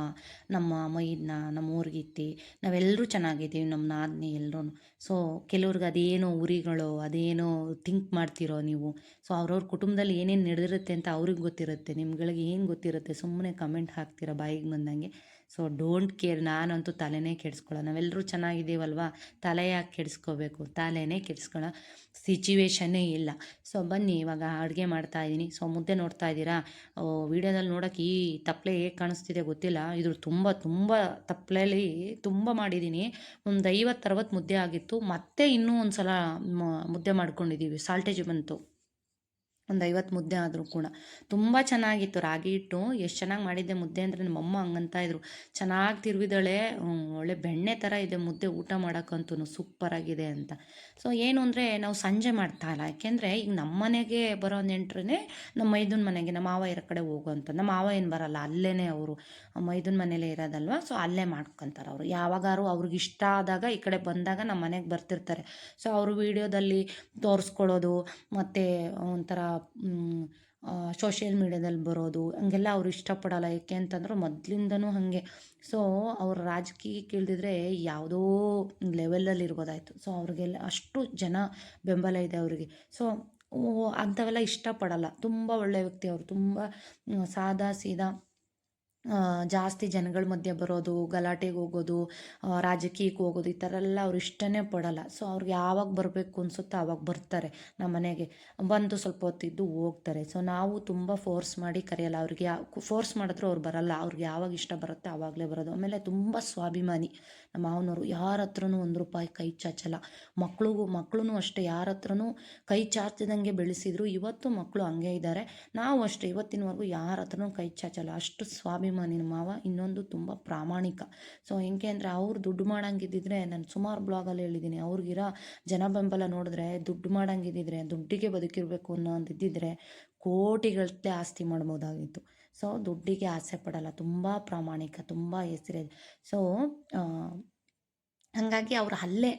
ನಮ್ಮ ಮೈದ್ನ ನಮ್ಮ ಊರಿಗಿತ್ತಿ ನಾವೆಲ್ಲರೂ ಚೆನ್ನಾಗಿದ್ದೀವಿ, ನಮ್ಮ ನಾದಿನಿ ಎಲ್ಲರೂ. ಸೊ ಕೆಲವ್ರಿಗೆ ಅದೇನೋ ಉರಿಗಳು ಅದೇನೋ ಥಿಂಕ್ ಮಾಡ್ತಿರೋ ನೀವು. ಸೊ ಅವ್ರವ್ರ ಕುಟುಂಬದಲ್ಲಿ ಏನೇನು ನಡೆದಿರುತ್ತೆ ಅಂತ ಅವ್ರಿಗೆ ಗೊತ್ತಿರುತ್ತೆ. ನಿಮ್ಗಳಿಗೆ ಏನು ಗೊತ್ತಿರುತ್ತೆ ಸುಮ್ಮನೆ ಕಮೆಂಟ್ ಹಾಕ್ತೀರ ಬಾಯಿಗೆ ಬಂದಂಗೆ. ಸೊ ಡೋಂಟ್ ಕೇರ್ ನಾನಂತೂ ತಲೆನೇ ಕೆಡಿಸ್ಕೊಳ್ಳೋ ನಾವೆಲ್ಲರೂ ಚೆನ್ನಾಗಿದ್ದೀವಲ್ವಾ? ತಲೆ ಯಾಕೆ ಕೆಡಿಸ್ಕೋಬೇಕು? ತಲೆನೇ ಕೆಡಿಸ್ಕೊಳ್ಳೋ ಸಿಚುವೇಶನ್ನೇ ಇಲ್ಲ. ಸೊ ಬನ್ನಿ, ಇವಾಗ ಅಡುಗೆ ಮಾಡ್ತಾ ಇದ್ದೀನಿ. ಸೊ ಮುದ್ದೆ ನೋಡ್ತಾ ಇದ್ದೀರಾ? ವೀಡಿಯೋದಲ್ಲಿ ನೋಡೋಕೆ ಈ ತಪ್ಪಲೆ ಹೇಗೆ ಕಾಣಿಸ್ತಿದೆ ಗೊತ್ತಿಲ್ಲ. ಇದು ತುಂಬ ತುಂಬ ತಪ್ಪಲೆಯಲ್ಲಿ ತುಂಬ ಮಾಡಿದ್ದೀನಿ. ಒಂದು ಐವತ್ತು ಅರವತ್ತು ಮುದ್ದೆ ಆಗಿತ್ತು. ಮತ್ತೆ ಇನ್ನೂ ಒಂದು ಸಲ ಮುದ್ದೆ ಮಾಡ್ಕೊಂಡಿದ್ದೀವಿ. ಸಾಲ್ಟೇಜ್ ಬಂತು. ಒಂದು ಐವತ್ತು ಮುದ್ದೆ ಆದರೂ ಕೂಡ. ತುಂಬ ಚೆನ್ನಾಗಿತ್ತು ರಾಗಿ ಹಿಟ್ಟು. ಎಷ್ಟು ಚೆನ್ನಾಗಿ ಮಾಡಿದ್ದೆ ಮುದ್ದೆ ಅಂದರೆ ನಮ್ಮಮ್ಮ ಹಂಗಂತ ಇದ್ರು. ಚೆನ್ನಾಗಿ ತಿರುವಿದಳೆ ಒಳ್ಳೆ ಬೆಣ್ಣೆ ಥರ ಇದೆ ಮುದ್ದೆ ಊಟ ಮಾಡೋಕ್ಕಂತೂ ಸೂಪರಾಗಿದೆ ಅಂತ. ಸೊ ಏನು ಅಂದರೆ ನಾವು ಸಂಜೆ ಮಾಡ್ತಾ ಇಲ್ಲ. ಯಾಕೆಂದರೆ ಈಗ ನಮ್ಮ ಮನೆಗೆ ಬರೋ ನೆಂಟ್ರೇ ನಮ್ಮ ಮೈದನ ಮನೆಗೆ ನಮ್ಮ ಮಾವ ಇರೋ ಕಡೆ ಹೋಗುವಂಥ ನಮ್ಮ ಮಾವ ಏನು ಬರಲ್ಲ ಅಲ್ಲೇ ಅವರು. ಮೈದುನ ಮನೇಲೇ ಇರೋದಲ್ವ ಸೊ ಅಲ್ಲೇ ಮಾಡ್ಕೊತಾರೆ ಅವರು. ಯಾವಾಗಾರು ಅವ್ರಿಗೆ ಇಷ್ಟ ಆದಾಗ ಈ ಕಡೆ ಬಂದಾಗ ನಮ್ಮ ಮನೆಗೆ ಬರ್ತಿರ್ತಾರೆ. ಸೊ ಅವರು ವೀಡಿಯೋದಲ್ಲಿ ತೋರಿಸ್ಕೊಳ್ಳೋದು ಮತ್ತು ಒಂಥರ ಸೋಷಿಯಲ್ ಮೀಡ್ಯಾದಲ್ಲಿ ಬರೋದು, ಹಂಗೆಲ್ಲ ಅವ್ರು ಇಷ್ಟಪಡೋಲ್ಲ. ಏಕೆ ಅಂತಂದ್ರೆ ಮೊದಲಿಂದನೂ ಹಾಗೆ. ಸೊ ಅವ್ರ ರಾಜಕೀಯಕ್ಕೆ ಇಳಿದಿದ್ರೆ ಯಾವುದೋ ಲೆವೆಲಲ್ಲಿ ಇರ್ಬೋದಾಯಿತು. ಸೊ ಅವ್ರಿಗೆಲ್ಲ ಅಷ್ಟು ಜನ ಬೆಂಬಲ ಇದೆ ಅವರಿಗೆ. ಸೊ ಅಂಥವೆಲ್ಲ ಇಷ್ಟಪಡಲ್ಲ. ತುಂಬ ಒಳ್ಳೆಯ ವ್ಯಕ್ತಿ ಅವರು. ತುಂಬ ಸಾದಾ ಸೀದಾ ಜಾಸ್ತಿ ಜನಗಳ ಮಧ್ಯೆ ಬರೋದು, ಗಲಾಟೆಗೆ ಹೋಗೋದು ರಾಜಕೀಯಕ್ಕೆ ಹೋಗೋದು, ಈ ಥರ ಎಲ್ಲ ಅವ್ರು ಇಷ್ಟನೇ ಪಡೋಲ್ಲ. ಸೊ ಅವ್ರಿಗೆ ಯಾವಾಗ ಬರಬೇಕು ಅನಿಸುತ್ತೋ ಆವಾಗ ಬರ್ತಾರೆ ನಮ್ಮ ಮನೆಗೆ. ಬಂದು ಸ್ವಲ್ಪ ಹೊತ್ತಿದ್ದು ಹೋಗ್ತಾರೆ. ಸೊ ನಾವು ತುಂಬ ಫೋರ್ಸ್ ಮಾಡಿ ಕರೆಯಲ್ಲ ಅವ್ರಿಗೆ. ಫೋರ್ಸ್ ಮಾಡಿದ್ರು ಅವ್ರು ಬರಲ್ಲ. ಅವ್ರಿಗೆ ಯಾವಾಗ ಇಷ್ಟ ಬರುತ್ತೆ ಆವಾಗಲೇ ಬರೋದು. ಆಮೇಲೆ ತುಂಬ ಸ್ವಾಭಿಮಾನಿ. ನಮ್ಮ ಮಾವನವರು ಯಾರ ಹತ್ರನೂ ಒಂದು ರೂಪಾಯಿ ಕೈ ಚಾಚಲ್ಲ. ಮಕ್ಳಿಗೂ ಮಕ್ಳೂ ಅಷ್ಟೇ, ಯಾರ ಹತ್ರನೂ ಕೈ ಚಾಚದಂಗೆ ಬೆಳೆಸಿದ್ರು ಇವತ್ತು ಮಕ್ಕಳು ಹಂಗೆ ಇದ್ದಾರೆ ನಾವು ಅಷ್ಟೇ, ಇವತ್ತಿನವರೆಗೂ ಯಾರ ಹತ್ರನೂ ಕೈ ಚಾಚಲ್ಲ. ಅಷ್ಟು ಸ್ವಾಭಿಮಾನಿ ಮಾವ, ಇನ್ನೊಂದು ತುಂಬ ಪ್ರಾಮಾಣಿಕ. ಸೊ ಹೆಂಗೆ ಅಂದರೆ ಅವ್ರು ದುಡ್ಡು ಮಾಡಂಗಿದ್ದಿದ್ರೆ ನಾನು ಸುಮಾರು ಬ್ಲಾಗಲ್ಲಿ ಹೇಳಿದ್ದೀನಿ ಅವ್ರಿಗಿರೋ ಜನ ಬೆಂಬಲ ನೋಡಿದ್ರೆ ದುಡ್ಡು ಮಾಡಂಗಿದ್ದಿದ್ರೆ, ದುಡ್ಡಿಗೆ ಬದುಕಿರಬೇಕು ಅನ್ನೋ ಒಂದು ಇದ್ದಿದ್ರೆ ಕೋಟಿಗಟ್ಟಲೆ ಆಸ್ತಿ ಮಾಡ್ಬೋದಾಗಿತ್ತು. ಸೊ ದುಡ್ಡಿಗೆ ಆಸೆ ಪಡಲ್ಲ, ತುಂಬ ಪ್ರಾಮಾಣಿಕ, ತುಂಬ ಹೆಸರಿದೆ ಸೊ ಹಾಗಾಗಿ ಅವ್ರು ಅಲ್ಲೇ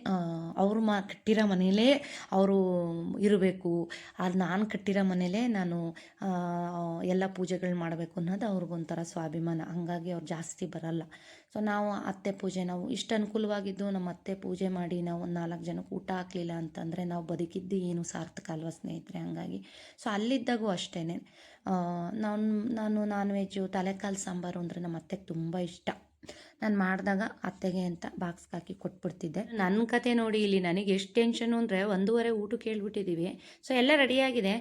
ಅವರು ಮಾ, ಕಟ್ಟಿರೋ ಮನೇಲೇ ಅವರು ಇರಬೇಕು. ಅದು ನಾನು ಕಟ್ಟಿರೋ ಮನೇಲೇ ನಾನು ಎಲ್ಲ ಪೂಜೆಗಳು ಮಾಡಬೇಕು ಅನ್ನೋದು ಅವ್ರಿಗೊಂಥರ ಸ್ವಾಭಿಮಾನ. ಹಾಗಾಗಿ ಅವ್ರು ಜಾಸ್ತಿ ಬರಲ್ಲ. ಸೊ ನಾವು ಅತ್ತೆ ಪೂಜೆ, ನಾವು ಇಷ್ಟು ಅನುಕೂಲವಾಗಿದ್ದು ನಮ್ಮ ಅತ್ತೆ ಪೂಜೆ ಮಾಡಿ ನಾವು ಒಂದು ನಾಲ್ಕು ಜನಕ್ಕೆ ಊಟ ಹಾಕಲಿಲ್ಲ ಅಂತಂದರೆ ನಾವು ಬದುಕಿದ್ದು ಏನು ಸಾರ್ಥಕ ಅಲ್ವಾ ಸ್ನೇಹಿತರೆ ಹಾಗಾಗಿ. ಸೊ ಅಲ್ಲಿದ್ದಾಗೂ ಅಷ್ಟೇ ನಾನು ನಾನು ನಾನ್ ವೆಜ್ಜು ತಲೆಕಾಲು ಸಾಂಬಾರು ಅಂದರೆ ನಮ್ಮ ಅತ್ತೆಗೆ ತುಂಬ ಇಷ್ಟ. ನಾನು ಮಾಡಿದಾಗ ಅತ್ತೆಗೆ ಅಂತ ಬಾಕ್ಸ್ಗೆ ಹಾಕಿ ಕೊಟ್ಬಿಡ್ತಿದ್ದೆ. ನನ್ನ ಕತೆ ನೋಡಿ ಇಲ್ಲಿ ನನಗೆ ಎಷ್ಟು ಟೆನ್ಷನು ಅಂದರೆ ಒಂದೂವರೆ ಊಟಕ್ಕೆ ಹೇಳ್ಬಿಟ್ಟಿದ್ದೀವಿ ಸೊ ಎಲ್ಲ ರೆಡಿಯಾಗಿದೆ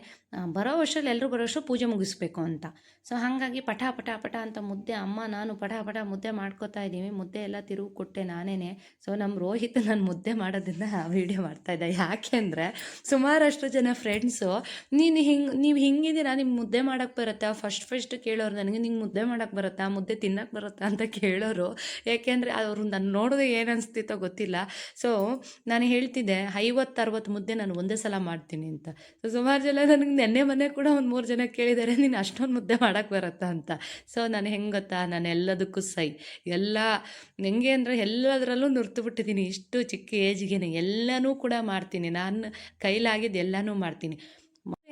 ಬರೋ ವರ್ಷದಲ್ಲಿ ಎಲ್ಲರೂ ಬರೋ ವರ್ಷ ಪೂಜೆ ಮುಗಿಸ್ಬೇಕು ಅಂತ. ಸೊ ಹಾಗಾಗಿ ಪಟ ಪಟ ಪಟ ಅಂತ ಮುದ್ದೆ, ಅಮ್ಮ ನಾನು ಪಟ ಪಟ ಮುದ್ದೆ ಮಾಡ್ಕೋತಾ ಇದ್ದೀವಿ. ಮುದ್ದೆ ಎಲ್ಲ ತಿರುಗಿ ಕೊಟ್ಟೆ ನಾನೇ ಸೊ ನಮ್ಮ ರೋಹಿತ್ ನಾನು ಮುದ್ದೆ ಮಾಡೋದನ್ನ ವೀಡಿಯೋ ಮಾಡ್ತಾಯಿದ್ದೆ ಯಾಕೆಂದರೆ ಸುಮಾರಷ್ಟು ಜನ ಫ್ರೆಂಡ್ಸು ನೀನು ಹಿಂಗೆ, ನೀವು ಹಿಂಗಿದ್ದೀರಾ? ನಿಮ್ಗೆ ಮುದ್ದೆ ಮಾಡೋಕ್ಕೆ ಬರುತ್ತಾ? ಫಸ್ಟ್ ಫಸ್ಟ್ ಕೇಳೋರು ನನಗೆ, ನಿಂಗೆ ಮುದ್ದೆ ಮಾಡೋಕ್ಕೆ ಬರುತ್ತಾ? ಮುದ್ದೆ ತಿನ್ನಕ್ಕೆ ಬರುತ್ತಾ? ಅಂತ ಕೇಳೋರು. ಯಾಕೆಂದರೆ ಅವರು ನನ್ನ ನೋಡಿದ್ರೆ ಏನು ಅನಿಸ್ತಿತ್ತೋ ಗೊತ್ತಿಲ್ಲ. ಸೊ ನಾನು ಹೇಳ್ತಿದ್ದೆ ಐವತ್ತು ಅರವತ್ತು ಮುದ್ದೆ ನಾನು ಒಂದೇ ಸಲ ಮಾಡ್ತೀನಿ ಅಂತ. ಸೊ ಸುಮಾರು ಜನ ನನಗೆ ನೆನ್ನೆ ಮನೆ ಕೂಡ ಒಂದು ಮೂರು ಜನ ಕೇಳಿದ್ದಾರೆ ನೀನು ಅಷ್ಟೊಂದು ಮುದ್ದೆ ಮಾಡೋಕ್ಕೆ ಬರುತ್ತಾ ಅಂತ. ಸೊ ನಾನು ಹೆಂಗೆ ಗೊತ್ತಾ, ನಾನು ಎಲ್ಲದಕ್ಕೂ ಸೈ. ಎಲ್ಲ, ಹೆಂಗೆ ಅಂದರೆ ಎಲ್ಲದರಲ್ಲೂ ನುರ್ತು ಬಿಟ್ಟಿದ್ದೀನಿ ಇಷ್ಟು ಚಿಕ್ಕ ಏಜ್ಗೆ ಎಲ್ಲನೂ ಕೂಡ ಮಾಡ್ತೀನಿ. ನಾನು ಕೈಲಾಗಿದ್ದು ಎಲ್ಲನೂ ಮಾಡ್ತೀನಿ.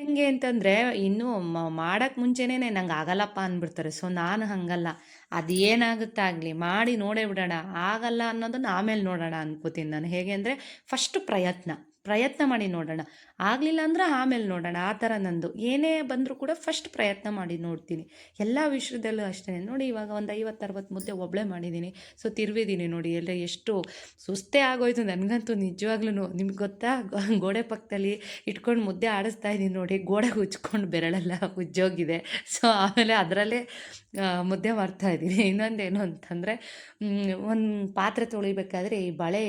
ಹೆಂಗೆ ಅಂತಂದರೆ, ಇನ್ನೂ ಮಾಡೋಕ್ಕೆ ಮುಂಚೆನೇ ನಂಗೆ ಆಗಲ್ಲಪ್ಪ ಅಂದ್ಬಿಡ್ತಾರೆ. ಸೊ, ನಾನು ಹಂಗಲ್ಲ. ಅದು ಏನಾಗುತ್ತಾಗಲಿ ಮಾಡಿ ನೋಡೇ ಬಿಡೋಣ. ಆಗಲ್ಲ ಅನ್ನೋದನ್ನು ಆಮೇಲೆ ನೋಡೋಣ ಅನ್ಕೋತೀನಿ ನಾನು. ಹೇಗೆ ಅಂದರೆ ಫಸ್ಟ್ ಪ್ರಯತ್ನ. ಪ್ರಯತ್ನ ಮಾಡಿ ನೋಡೋಣ. ಆಗಲಿಲ್ಲ ಅಂದ್ರೆ ಆಮೇಲೆ ನೋಡೋಣ. ಆ ಥರ ನಂದು. ಏನೇ ಬಂದರೂ ಕೂಡ ಫಸ್ಟ್ ಪ್ರಯತ್ನ ಮಾಡಿ ನೋಡ್ತೀನಿ. ಎಲ್ಲ ವಿಷಯದಲ್ಲೂ ಅಷ್ಟೇ ನೋಡಿ ಇವಾಗ ಒಂದು ಐವತ್ತು ಅರವತ್ತು ಮುದ್ದೆ ಒಬ್ಬಳೇ ಮಾಡಿದ್ದೀನಿ ಸೊ ತಿರುವಿದ್ದೀನಿ ನೋಡಿ ಎಲ್ಲ ಎಷ್ಟು ಸುಸ್ತೇ ಆಗೋಯ್ತು. ನನಗಂತೂ ನಿಜವಾಗ್ಲೂ ನಿಮ್ಗೆ ಗೊತ್ತಾ? ಗೋಡೆ ಪಕ್ಕದಲ್ಲಿ ಇಟ್ಕೊಂಡು ಮುದ್ದೆ ಆಡಿಸ್ತಾ ಇದ್ದೀನಿ ನೋಡಿ. ಗೋಡೆ ಉಜ್ಕೊಂಡು ಬೆರಳೆಲ್ಲ ಉಜ್ಜೋಗಿದೆ. ಸೊ ಆಮೇಲೆ ಅದರಲ್ಲೇ ಮುದ್ದೆ ಮಾಡ್ತಾ ಇದ್ದೀನಿ ಇನ್ನೊಂದೇನು ಅಂತಂದರೆ ಒಂದು ಪಾತ್ರೆ ತೊಳಿಬೇಕಾದ್ರೆ ಈ ಬಳೆ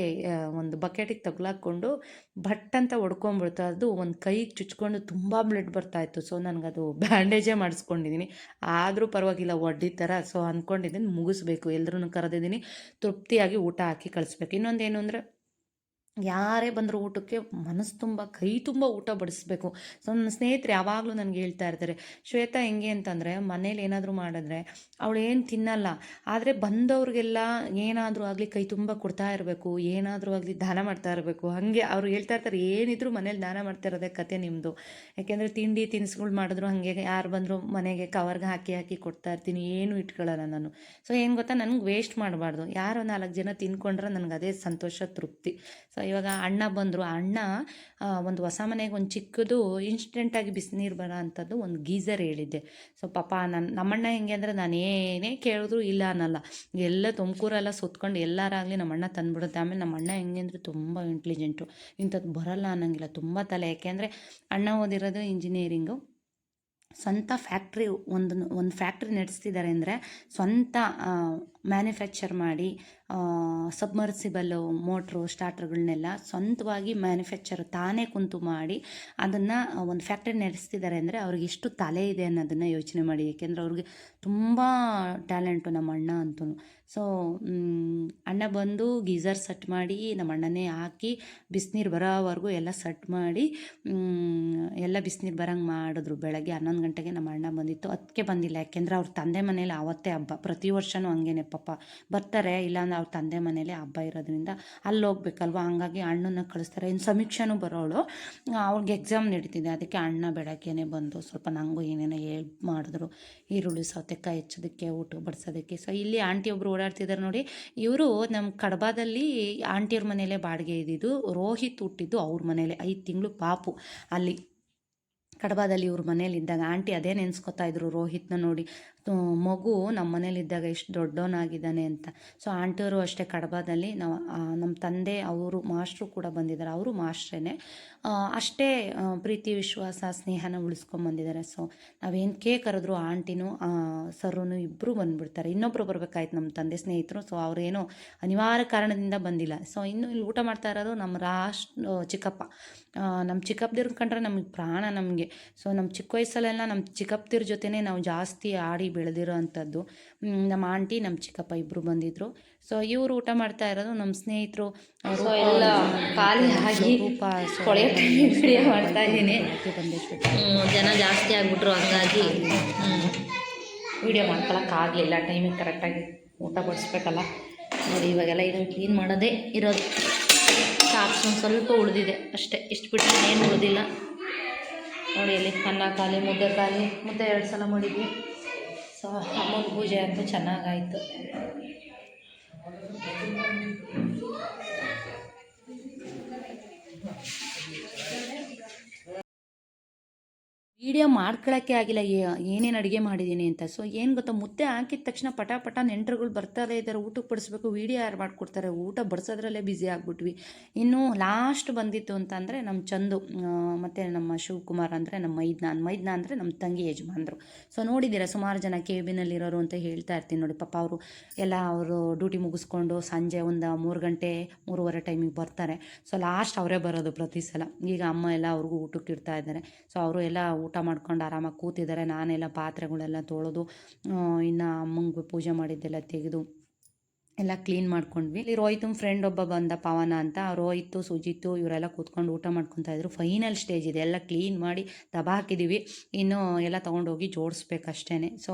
ಒಂದು ಬಕೆಟಿಗೆ ತಗ್ಲಾಕೊಂಡು ಭಟ್ ಅಂತ ಹೊಡ್ಕೊಂಬಿಡ್ತು. ಅದು ಒಂದು ಕೈಗೆ ಚುಚ್ಕೊಂಡು ತುಂಬ ಬ್ಲಡ್ ಬರ್ತಾಯಿತ್ತು ಸೊ ನನಗದು ಬ್ಯಾಂಡೇಜೇ ಮಾಡಿಸ್ಕೊಂಡಿದ್ದೀನಿ ಆದರೂ ಪರವಾಗಿಲ್ಲ ಒಡ್ಡಿ ಥರ ಸೊ ಅಂದ್ಕೊಂಡಿದ್ದೀನಿ ಮುಗಿಸ್ಬೇಕು. ಎಲ್ಲರೂ ಕರೆದಿದ್ದೀನಿ ತೃಪ್ತಿಯಾಗಿ ಊಟ ಹಾಕಿ ಕಳಿಸ್ಬೇಕು. ಇನ್ನೊಂದೇನು ಅಂದರೆ ಯಾರೇ ಬಂದರೂ ಊಟಕ್ಕೆ ಮನಸ್ಸು ತುಂಬ, ಕೈ ತುಂಬ ಊಟ ಬಡಿಸ್ಬೇಕು. ಸೊ, ನನ್ನ ಸ್ನೇಹಿತರು ಯಾವಾಗಲೂ ನನಗೆ ಹೇಳ್ತಾ ಇರ್ತಾರೆ, ಶ್ವೇತಾ ಹೆಂಗೆ ಅಂತಂದರೆ ಮನೇಲಿ ಏನಾದರೂ ಮಾಡಿದ್ರೆ ಅವಳು ಏನು ತಿನ್ನಲ್ಲ, ಆದರೆ ಬಂದವ್ರಿಗೆಲ್ಲ ಏನಾದರೂ ಆಗಲಿ ಕೈ ತುಂಬ ಕೊಡ್ತಾ ಇರಬೇಕು, ಏನಾದರೂ ಆಗಲಿ ದಾನ ಮಾಡ್ತಾ ಇರಬೇಕು. ಹಾಗೆ ಅವ್ರು ಹೇಳ್ತಾ ಇರ್ತಾರೆ, ಏನಿದ್ರು ಮನೇಲಿ ದಾನ ಮಾಡ್ತಾ ಇರೋದೇ ಕತೆ ನಿಮ್ಮದು. ಯಾಕೆಂದರೆ ತಿಂಡಿ ತಿನಿಸುಗಳು ಮಾಡಿದ್ರು ಹಾಗೆ ಯಾರು ಬಂದರೂ ಮನೆಗೆ ಕವರ್ಗೆ ಹಾಕಿ ಹಾಕಿ ಕೊಡ್ತಾ ಇರ್ತೀನಿ, ಏನೂ ಇಟ್ಕೊಳ್ಳಲ್ಲ ನಾನು. ಸೊ ಏನು ಗೊತ್ತಾ, ನನಗೆ ವೇಸ್ಟ್ ಮಾಡಬಾರ್ದು. ಯಾರೋ ನಾಲ್ಕು ಜನ ತಿನ್ಕೊಂಡ್ರೆ ನನಗೆ ಅದೇ ಸಂತೋಷ, ತೃಪ್ತಿ. ಸೊ ಇವಾಗ ಅಣ್ಣ ಬಂದರು. ಅಣ್ಣ ಒಂದು ಹೊಸ ಮನೆಗೆ ಒಂದು ಚಿಕ್ಕದು ಇನ್ಸ್ಟೆಂಟಾಗಿ ಬಿಸಿನೀರು ಬರೋ ಅಂಥದ್ದು ಒಂದು ಗೀಝರ್ ಹೇಳಿದ್ದೆ. ಸೊ ಪಾಪ ನನ್ನ ನಮ್ಮಣ್ಣ ಹೆಂಗೆ ಅಂದರೆ ನಾನು ಏನೇ ಕೇಳಿದ್ರು ಇಲ್ಲ ಅನ್ನಲ್ಲ. ಎಲ್ಲ ತುಮಕೂರೆಲ್ಲ ಸುತ್ಕೊಂಡು ಎಲ್ಲರಾಗಲಿ ನಮ್ಮಣ್ಣ ತಂದುಬಿಡುತ್ತೆ. ಆಮೇಲೆ ನಮ್ಮ ಅಣ್ಣ ಹೆಂಗೆ ಅಂದರೆ ತುಂಬ ಇಂಟೆಲಿಜೆಂಟು ಇಂಥದ್ದು ಬರಲ್ಲ ಅನ್ನೋಂಗಿಲ್ಲ. ತುಂಬ ತಲೆ. ಯಾಕೆಂದರೆ ಅಣ್ಣ ಓದಿರೋದು ಇಂಜಿನಿಯರಿಂಗು ಸ್ವಂತ ಫ್ಯಾಕ್ಟ್ರಿ ಒಂದು ಒಂದು ಫ್ಯಾಕ್ಟ್ರಿ ನಡೆಸ್ತಿದ್ದಾರೆ ಅಂದರೆ ಸ್ವಂತ ಮ್ಯಾನುಫ್ಯಾಕ್ಚರ್ ಮಾಡಿ ಸಬ್ಮರ್ಸಿಬಲ್ಲು ಮೋಟ್ರು ಸ್ಟಾರ್ಟರ್ಗಳನ್ನೆಲ್ಲ ಸ್ವಂತವಾಗಿ ಮ್ಯಾನುಫ್ಯಾಕ್ಚರ್ ತಾನೇ ಕುಂತು ಮಾಡಿ ಅದನ್ನು ಒಂದು ಫ್ಯಾಕ್ಟ್ರಿ ನಡೆಸ್ತಿದ್ದಾರೆ ಅಂದರೆ ಅವ್ರಿಗೆ ಎಷ್ಟು ತಲೆ ಇದೆ ಅನ್ನೋದನ್ನು ಯೋಚನೆ ಮಾಡಿ. ಏಕೆಂದರೆ ಅವ್ರಿಗೆ ತುಂಬ ಟ್ಯಾಲೆಂಟು ನಮ್ಮ ಅಣ್ಣ ಅಂತೂ ಸೊ ಅಣ್ಣ ಬಂದು ಗೀಝರ್ ಸೆಟ್ ಮಾಡಿ ನಮ್ಮ ಅಣ್ಣನೇ ಹಾಕಿ ಬಿಸಿನೀರು ಬರೋವರೆಗೂ ಎಲ್ಲ ಸೆಟ್ ಮಾಡಿ ಎಲ್ಲ ಬಿಸಿನೀರು ಬರೋಂಗೆ ಮಾಡಿದ್ರು. ಬೆಳಗ್ಗೆ ಹನ್ನೊಂದು ಗಂಟೆಗೆ ನಮ್ಮ ಅಣ್ಣ ಬಂದಿತ್ತು. ಅದಕ್ಕೆ ಬಂದಿಲ್ಲ. ಯಾಕೆಂದರೆ ಅವ್ರ ತಂದೆ ಮನೇಲಿ ಆವತ್ತೇ ಹಬ್ಬ. ಪ್ರತಿ ವರ್ಷವೂ ಹಂಗೇನೆ ಪಾಪ. ಬರ್ತಾರೆ, ಇಲ್ಲಾಂದ್ರೆ ಅವ್ರ ತಂದೆ ಮನೇಲಿ ಹಬ್ಬ ಇರೋದ್ರಿಂದ ಅಲ್ಲಿ ಹೋಗ್ಬೇಕಲ್ವ? ಹಂಗಾಗಿ ಅಣ್ಣನ ಕಳಿಸ್ತಾರೆ. ಇನ್ನು ಸಮೀಕ್ಷೆನೂ ಬರೋಳು. ಅವ್ರಿಗೆ ಎಕ್ಸಾಮ್ ನಡೀತಿದೆ. ಅದಕ್ಕೆ ಅಣ್ಣ ಬೆಳಗ್ಗೆನೇ ಬಂದು ಸ್ವಲ್ಪ ನನಗೂ ಏನೇನೋ ಹೇಳ್ ಮಾಡಿದ್ರು. ಈರುಳ್ಳಿ, ಸೌತೆಕಾಯಿ ಹೆಚ್ಚೋದಕ್ಕೆ ಊಟ ಬಡಿಸೋದಕ್ಕೆ. ಸೊ ಇಲ್ಲಿ ಆಂಟಿ ಒಬ್ರು ಓಡಾಡ್ತಿದ್ದಾರೆ ನೋಡಿ. ಇವರು ನಮ್ಮ ಕಡಬಾದಲ್ಲಿ ಆಂಟಿಯವ್ರ ಮನೇಲೆ ಬಾಡಿಗೆ ಇದ್ದಿದ್ದು, ರೋಹಿತ್ ಹುಟ್ಟಿದ್ದು ಅವ್ರ ಮನೇಲೆ ಐದು ತಿಂಗಳು ಪಾಪು ಅಲ್ಲಿ. ಕಡಬಾದಲ್ಲಿ ಇವ್ರ ಮನೇಲಿ ಇದ್ದಾಗ ಆಂಟಿ ಅದೇ ನೆನ್ಸ್ಕೊತಾ ಇದ್ರು ರೋಹಿತ್ನ ನೋಡಿ. ಮಗು ನಮ್ಮ ಮನೇಲಿದ್ದಾಗ ಎಷ್ಟು ದೊಡ್ಡವನಾಗಿದ್ದಾನೆ ಅಂತ. ಸೊ ಆಂಟಿಯವರು ಅಷ್ಟೇ ಕಡಬದಲ್ಲಿ ನಾವು ನಮ್ಮ ತಂದೆ, ಅವರು ಮಾಸ್ಟ್ರು ಕೂಡ ಬಂದಿದ್ದಾರೆ. ಅವರು ಮಾಸ್ಟ್ರೇನೆ ಅಷ್ಟೇ ಪ್ರೀತಿ, ವಿಶ್ವಾಸ, ಸ್ನೇಹನ ಉಳಿಸ್ಕೊಂಬಂದಿದ್ದಾರೆ ಸೊ ನಾವೇನು ಕೇಕ್ ಕರೆದ್ರು ಆಂಟಿನೂ ಸರ್ರು ಇಬ್ಬರು ಬಂದುಬಿಡ್ತಾರೆ. ಇನ್ನೊಬ್ಬರು ಬರಬೇಕಾಯ್ತು ನಮ್ಮ ತಂದೆ ಸ್ನೇಹಿತರು. ಸೊ ಅವರೇನೋ ಅನಿವಾರ್ಯ ಕಾರಣದಿಂದ ಬಂದಿಲ್ಲ. ಸೊ ಇನ್ನು ಇಲ್ಲಿ ಊಟ ಮಾಡ್ತಾ ಇರೋದು ನಮ್ಮ ರಾಷ್ಟ್ರ ಚಿಕ್ಕಪ್ಪ. ನಮ್ಮ ಚಿಕ್ಕಪ್ಪದಿರ್ ಕಂಡ್ರೆ ನಮಗೆ ಪ್ರಾಣ ನಮಗೆ. ಸೊ ನಮ್ಮ ಚಿಕ್ಕ ವಯಸ್ಸಲ್ಲೆಲ್ಲ ನಮ್ಮ ಚಿಕ್ಕಪ್ಪದಿರ ಜೊತೆನೇ ನಾವು ಜಾಸ್ತಿ ಆಡಿ ಬೆಳೆದಿರೋ ಅಂಥದ್ದು. ನಮ್ಮ ಆಂಟಿ, ನಮ್ಮ ಚಿಕ್ಕಪ್ಪ ಇಬ್ಬರು ಬಂದಿದ್ರು. ಸೊ ಇವರು ಊಟ ಮಾಡ್ತಾ ಇರೋದು ನಮ್ಮ ಸ್ನೇಹಿತರು. ಎಲ್ಲ ಖಾಲಿ ಆಗಿ ಮಾಡ್ತಾ ಇದ್ದೀನಿ. ಜನ ಜಾಸ್ತಿ ಆಗಿಬಿಟ್ರು, ಹಂಗಾಗಿ ವಿಡಿಯೋ ಮಾಡ್ಕೊಳಕ್ಕಾಗಲಿಲ್ಲ ಟೈಮಿಗೆ ಕರೆಕ್ಟಾಗಿ ಊಟ ಬಡಿಸ್ಬೇಕಲ್ಲ ನೋಡಿ, ಇವಾಗೆಲ್ಲ ಇದನ್ನು ಕ್ಲೀನ್ ಮಾಡೋದೇ ಇರೋದು. ಸಾಕ್ಸ್ ಒಂದು ಸ್ವಲ್ಪ ಉಳಿದಿದೆ ಅಷ್ಟೇ. ಇಷ್ಟು ಬಿಟ್ಟರೆ ಏನು ಉಳಿದಿಲ್ಲ. ನೋಡಿ, ಇಲ್ಲಿ ಅನ್ನ ಖಾಲಿ, ಮುದ್ದೆ ಖಾಲಿ. ಮುದ್ದೆ ಎರಡು ಸಲ ಮಾಡಿದ್ವಿ. ಸೊ ಅಮ್ಮನ ಪೂಜೆ ಅಂತೂ ಚೆನ್ನಾಗಾಯಿತು. ವಿಡಿಯೋ ಮಾಡ್ಕೊಳ್ಳೋಕ್ಕೆ ಆಗಿಲ್ಲ. ಏನೇನು ಅಡುಗೆ ಮಾಡಿದ್ದೀನಿ ಅಂತ. ಸೊ ಏನು ಗೊತ್ತಾ? ಮುದ್ದೆ ಹಾಕಿದ ತಕ್ಷಣ ಪಟ ಪಟ ನೆಂಟರುಗಳು ಬರ್ತಾರೆ ಇದ್ದಾರೆ ಊಟಕ್ಕೆ ಬಡಿಸ್ಬೇಕು. ವೀಡಿಯೋ ಯಾರು ಮಾಡಿಕೊಡ್ತಾರೆ? ಊಟ ಬಡಿಸೋದ್ರಲ್ಲೇ ಬ್ಯುಸಿ ಆಗಿಬಿಟ್ವಿ. ಇನ್ನು ಲಾಸ್ಟ್ ಬಂದಿತ್ತು ಅಂತಂದರೆ ನಮ್ಮ ಚಂದು ಮತ್ತು ನಮ್ಮ ಶಿವಕುಮಾರ್ ಅಂದರೆ ನಮ್ಮ ಮೈದ್ನ ಮೈದ್ನ ಅಂದರೆ ನಮ್ಮ ತಂಗಿ ಯಜಮಾನ್ರು. ಸೊ ನೋಡಿದ್ದೀರಾ? ಸುಮಾರು ಜನ ಕೇಬಿನಲ್ಲಿರೋರು ಅಂತ ಹೇಳ್ತಾ ಇರ್ತೀನಿ ನೋಡಿ. ಪಾಪ ಅವರು ಎಲ್ಲ ಅವರು ಡ್ಯೂಟಿ ಮುಗಿಸ್ಕೊಂಡು ಸಂಜೆ ಒಂದು ಮೂರು ಗಂಟೆ, ಮೂರುವರೆ ಟೈಮಿಗೆ ಬರ್ತಾರೆ. ಸೊ ಲಾಸ್ಟ್ ಅವರೇ ಬರೋದು ಪ್ರತಿ ಸಲ. ಈಗ ಅಮ್ಮ ಎಲ್ಲ ಅವ್ರಿಗೂ ಊಟಕ್ಕೆ ಇಡ್ತಾ ಇದ್ದಾರೆ. ಸೊ ಅವರು ಎಲ್ಲ ಮಾಡ್ಕೊಂಡು ಆರಾಮಾಗಿ ಕೂತಿದ್ದಾರೆ. ನಾನೆಲ್ಲ ಪಾತ್ರೆಗಳೆಲ್ಲ ತೊಳೆದು ಇನ್ನು ಅಮ್ಮಂಗೆ ಪೂಜೆ ಮಾಡಿದ್ದೆಲ್ಲ ತೆಗೆದು ಎಲ್ಲ ಕ್ಲೀನ್ ಮಾಡ್ಕೊಂಡ್ವಿ. ಇಲ್ಲಿ ರೋಹಿತ್ ಫ್ರೆಂಡ್ ಒಬ್ಬ ಬಂದ ಪವನ ಅಂತ. ರೋಹಿತ್ ಸುಜಿತ್ತು ಇವರೆಲ್ಲ ಕೂತ್ಕೊಂಡು ಊಟ ಮಾಡ್ಕೊತಾ ಇದ್ರು. ಫೈನಲ್ ಸ್ಟೇಜ್ ಇದೆ. ಎಲ್ಲ ಕ್ಲೀನ್ ಮಾಡಿ ದಬ ಹಾಕಿದ್ದೀವಿ ಇನ್ನು ಎಲ್ಲ ತೊಗೊಂಡೋಗಿ ಜೋಡಿಸ್ಬೇಕಷ್ಟೇ ಸೊ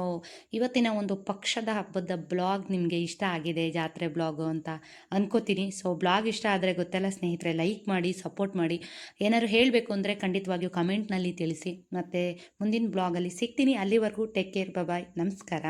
ಇವತ್ತಿನ ಒಂದು ಪಕ್ಷದ ಹಬ್ಬದ ಬ್ಲಾಗ್ ನಿಮಗೆ ಇಷ್ಟ ಆಗಿದೆ, ಜಾತ್ರೆ ಬ್ಲಾಗ್ ಅಂತ ಅನ್ಕೋತೀನಿ. ಸೊ ಬ್ಲಾಗ್ ಇಷ್ಟ ಆದರೆ ಗೊತ್ತಲ್ಲ ಸ್ನೇಹಿತರೆ ಲೈಕ್ ಮಾಡಿ ಸಪೋರ್ಟ್ ಮಾಡಿ. ಏನಾದ್ರು ಹೇಳಬೇಕು ಅಂದರೆ ಖಂಡಿತವಾಗಿಯೂ ಕಮೆಂಟ್ನಲ್ಲಿ ತಿಳಿಸಿ. ಮತ್ತು ಮುಂದಿನ ಬ್ಲಾಗಲ್ಲಿ ಸಿಗ್ತೀನಿ. ಅಲ್ಲಿವರೆಗೂ ಟೇಕ್ ಕೇರ್ ಬಾಯ್ ನಮಸ್ಕಾರ.